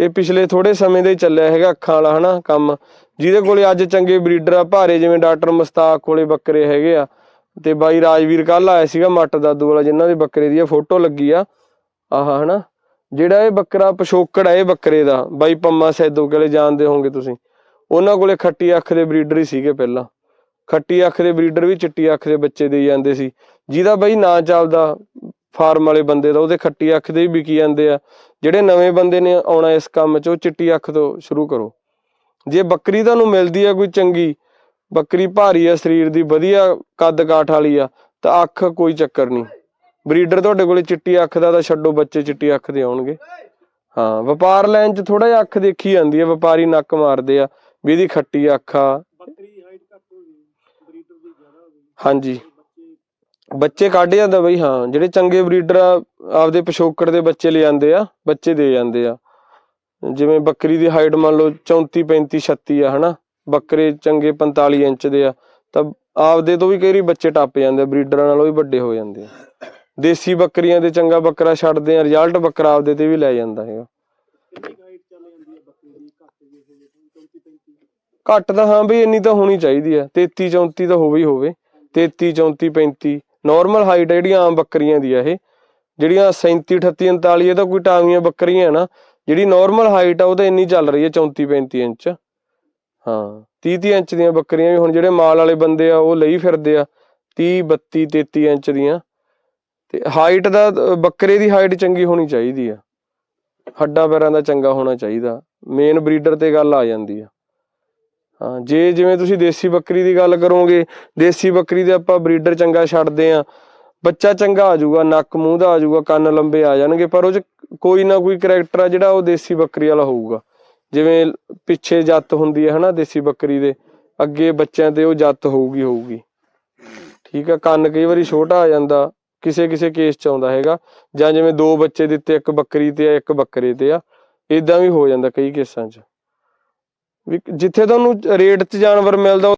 Speaker 1: ਇਹ ਪਿਛਲੇ ਥੋੜੇ ਸਮੇਂ ਦੇ ਚੱਲਿਆ ਹੈਗਾ ਅੱਖਾਂ ਵਾਲਾ, ਹਨਾ, ਕੰਮ। ਜਿਹਦੇ ਕੋਲੇ ਅੱਜ ਚੰਗੇ ਬਰੀਡਰ ਆ, ਭਾਰੇ ਜਿਵੇਂ ਡਾਕਟਰ ਮਸਤਾਕ ਕੋਲੇ ਬੱਕਰੇ ਹੈਗੇ ਆ। ਤੇ ਬਾਈ ਰਾਜਵੀਰ ਕੱਲ ਆਇਆ ਸੀਗਾ ਮੱਟ ਦਾਦੂ ਵਾਲਾ, ਜਿਨ੍ਹਾਂ ਦੇ ਬੱਕਰੇ ਦੀ ਫੋਟੋ ਲੱਗੀ ਆ। ਆਹ, ਹਨਾ। ਜਿਹੜਾ ਇਹ ਬੱਕਰਾ ਪਿਛੋਕੜ ਆ, ਇਹ ਬੱਕਰੇ ਦਾ। ਬਾਈ ਪੰਮਾ ਸੈਦੋ ਕੋਲੇ ਜਾਣਦੇ ਹੋਵੋਗੇ ਤੁਸੀਂ। ਉਹਨਾਂ ਕੋਲੇ ਖੱਟੀ ਅੱਖ ਦੇ ਬਰੀਡਰ ਹੀ ਸੀਗੇ ਪਹਿਲਾਂ। ਖੱਟੀ ਅੱਖ ਦੇ ਬਰੀਡਰ ਵੀ ਚਿੱਟੀ ਅੱਖ ਦੇ ਬੱਚੇ ਦੇ ਜਾਂਦੇ ਸੀ। ਜਿਹਦਾ ਬਾਈ ਨਾਂ ਚੱਲਦਾ ਫਾਰਮ ਵਾਲੇ ਬੰਦੇ ਦਾ ਉਹਦੇ ਖੱਟੀ ਅੱਖ ਦੇ ਵੀ ਵਿਕੀ ਜਾਂਦੇ ਆ। ਜਿਹੜੇ ਨਵੇਂ ਬੰਦੇ ਨੇ ਆਉਣਾ ਇਸ ਕੰਮ 'ਚ ਉਹ ਚਿੱਟੀ ਅੱਖ ਤੋਂ ਸ਼ੁਰੂ ਕਰੋ। ਜੇ ਬੱਕਰੀ ਤੁਹਾਨੂੰ ਮਿਲਦੀ ਆ ਕੋਈ ਚੰਗੀ ਬੱਕਰੀ ਭਾਰੀ ਆ ਸਰੀਰ ਦੀ ਵਧੀਆ ਕੱਦ ਕਾਠ ਵਾਲੀ ਆ ਤਾਂ ਅੱਖ ਕੋਈ ਚੱਕਰ ਨਹੀਂ। ਬਰੀਡਰ ਤੁਹਾਡੇ ਕੋਲੇ ਚਿੱਟੀ ਅੱਖ ਦਾ ਤਾਂ ਛੱਡੋ ਬੱਚੇ ਚਿੱਟੀ ਅੱਖ ਦੇ ਆਉਣਗੇ। ਹਾਂ ਵਪਾਰ ਲਾਈਨ 'ਚ ਥੋੜਾ ਜਿਹਾ ਅੱਖ ਦੇਖੀ ਜਾਂਦੀ ਆ ਵਪਾਰੀ ਨੱਕ ਮਾਰਦੇ ਆ ਵੀ ਇਹਦੀ ਖੱਟੀ ਅੱਖ ਆ। ਹਾਂਜੀ।
Speaker 2: ਬੱਚੇ
Speaker 1: ਕੱਢ ਜਾਂਦਾ ਬਈ, ਹਾਂ, ਜਿਹੜੇ ਚੰਗੇ ਬਰੀਡਰ ਆ, ਆਪਦੇ ਪਿਛੋਕੜ ਦੇ ਬੱਚੇ ਲੈ ਜਾਂਦੇ ਆ, ਬੱਚੇ ਦੇ ਜਾਂਦੇ ਆ। ਜਿਵੇਂ ਬੱਕਰੀ ਦੀ ਹਾਈਟ ਮੰਨ ਲਓ 34 35 36 ਆ, ਹਨਾ? ਬੱਕਰੇ ਚੰਗੇ 45 ਇੰਚ ਦੇ ਆ, ਤਾਂ ਆਪਦੇ ਤੋਂ ਵੀ ਕਈ ਵਾਰੀ ਬੱਚੇ ਟੱਪ ਜਾਂਦੇ ਬਰੀਡਰਾਂ ਨਾਲੋਂ ਵੀ ਵੱਡੇ ਹੋ ਜਾਂਦੇ ਆ। ਦੇਸੀ ਬੱਕਰੀਆਂ ਦੇ ਚੰਗਾ ਬੱਕਰਾ ਛੱਡਦੇ ਆ ਰਿਜ਼ਲਟ ਬੱਕਰਾ ਆਪਦੇ ਤੇ ਵੀ ਲੈ ਜਾਂਦਾ ਹੈਗਾ।
Speaker 2: ਘੱਟ ਜੇ ਹੋਵੇ 34 35
Speaker 1: ਘੱਟ ਤਾਂ ਹਾਂ ਬਈ, ਇੰਨੀ ਤਾਂ ਹੋਣੀ ਚਾਹੀਦੀ ਆ। 33 34 ਤਾਂ ਹੋਵੇ ਹੀ ਹੋਵੇ। 33 34 35 ਨਾਰਮਲ ਹਾਈਟ ਜਿਹੜੀਆਂ ਆਮ ਬੱਕਰੀਆਂ ਦੀ ਆ ਇਹ। ਜਿਹੜੀਆਂ 37 38 39 ਇਹ ਤਾਂ ਕੋਈ ਟਾਂਗੀਆਂ ਬੱਕਰੀਆਂ ਆ ਨਾ। ਜਿਹੜੀ ਨਾਰਮਲ ਹਾਈਟ ਆ ਉਹ ਤਾਂ ਇੰਨੀ ਚੱਲ ਰਹੀ ਹੈ 34 35 ਇੰਚ। ਹਾਂ 30 30 ਇੰਚ ਦੀਆਂ ਬੱਕਰੀਆਂ ਵੀ ਹੁਣ ਜਿਹੜੇ ਮਾਲ ਵਾਲੇ ਬੰਦੇ ਆ, ਉਹ ਲਈ ਫਿਰਦੇ ਆ। 30 32 33 ਇੰਚ ਦੀਆਂ। ਤੇ ਹਾਈਟ ਦਾ ਅਹ ਬੱਕਰੇ ਦੀ ਹਾਈਟ ਚੰਗੀ ਹੋਣੀ ਚਾਹੀਦੀ ਆ। ਹੱਡਾਂ ਪੈਰਾਂ ਦਾ ਚੰਗਾ ਹੋਣਾ ਚਾਹੀਦਾ। ਮੇਨ ਬਰੀਡਰ ਤੇ ਗੱਲ ਆ ਜਾਂਦੀ ਆ। ਜੇ ਜਿਵੇਂ ਤੁਸੀਂ ਦੇਸੀ ਬੱਕਰੀ ਦੀ ਗੱਲ ਕਰੋਗੇ, ਦੇਸੀ ਬੱਕਰੀ ਦੇ ਆਪਾਂ ਬਰੀਡਰ ਚੰਗਾ ਛੱਡਦੇ ਆ। ਬੱਚਾ ਚੰਗਾ ਆ ਜਾਊਗਾ, ਨੱਕ ਮੂੰਹ ਦਾ ਆ ਜਾਊਗਾ, ਕੰਨ ਲੰਬੇ ਆ ਜਾਣਗੇ, ਪਰ ਉਹ ਚ ਕੋਈ ਨਾ ਕੋਈ ਕਰੈਕਟਰ ਆ ਜਿਹੜਾ ਉਹ ਦੇਸੀ ਬੱਕਰੀ ਵਾਲਾ ਹੋਊਗਾ। ਜਿਵੇਂ ਪਿੱਛੇ ਜੱਤ ਹੁੰਦੀ ਹੈ ਹਨਾ, ਦੇਸੀ ਬੱਕਰੀ ਦੇ, ਅੱਗੇ ਬੱਚਿਆਂ ਤੇ ਉਹ ਜੱਤ ਹੋਊਗੀ ਹੋਊਗੀ। ਠੀਕ ਆ, ਕੰਨ ਕਈ ਵਾਰੀ ਛੋਟਾ ਆ ਜਾਂਦਾ, ਕਿਸੇ ਕਿਸੇ ਕੇਸ ਚ ਆਉਂਦਾ ਹੈਗਾ। ਜਾਂ ਜਿਵੇਂ ਦੋ ਬੱਚੇ ਦਿੱਤੇ, ਇੱਕ ਬੱਕਰੀ ਤੇ ਆ, ਇੱਕ ਬੱਕਰੇ ਤੇ ਆ। ਇਦਾਂ ਵੀ ਹੋ ਜਾਂਦਾ ਕਈ ਕੇਸਾਂ 'ਚ। ਜਿੱਥੇ ਤੁਹਾਨੂੰ ਰੇਟ 'ਚ ਜਾਨਵਰ ਮਿਲਦਾ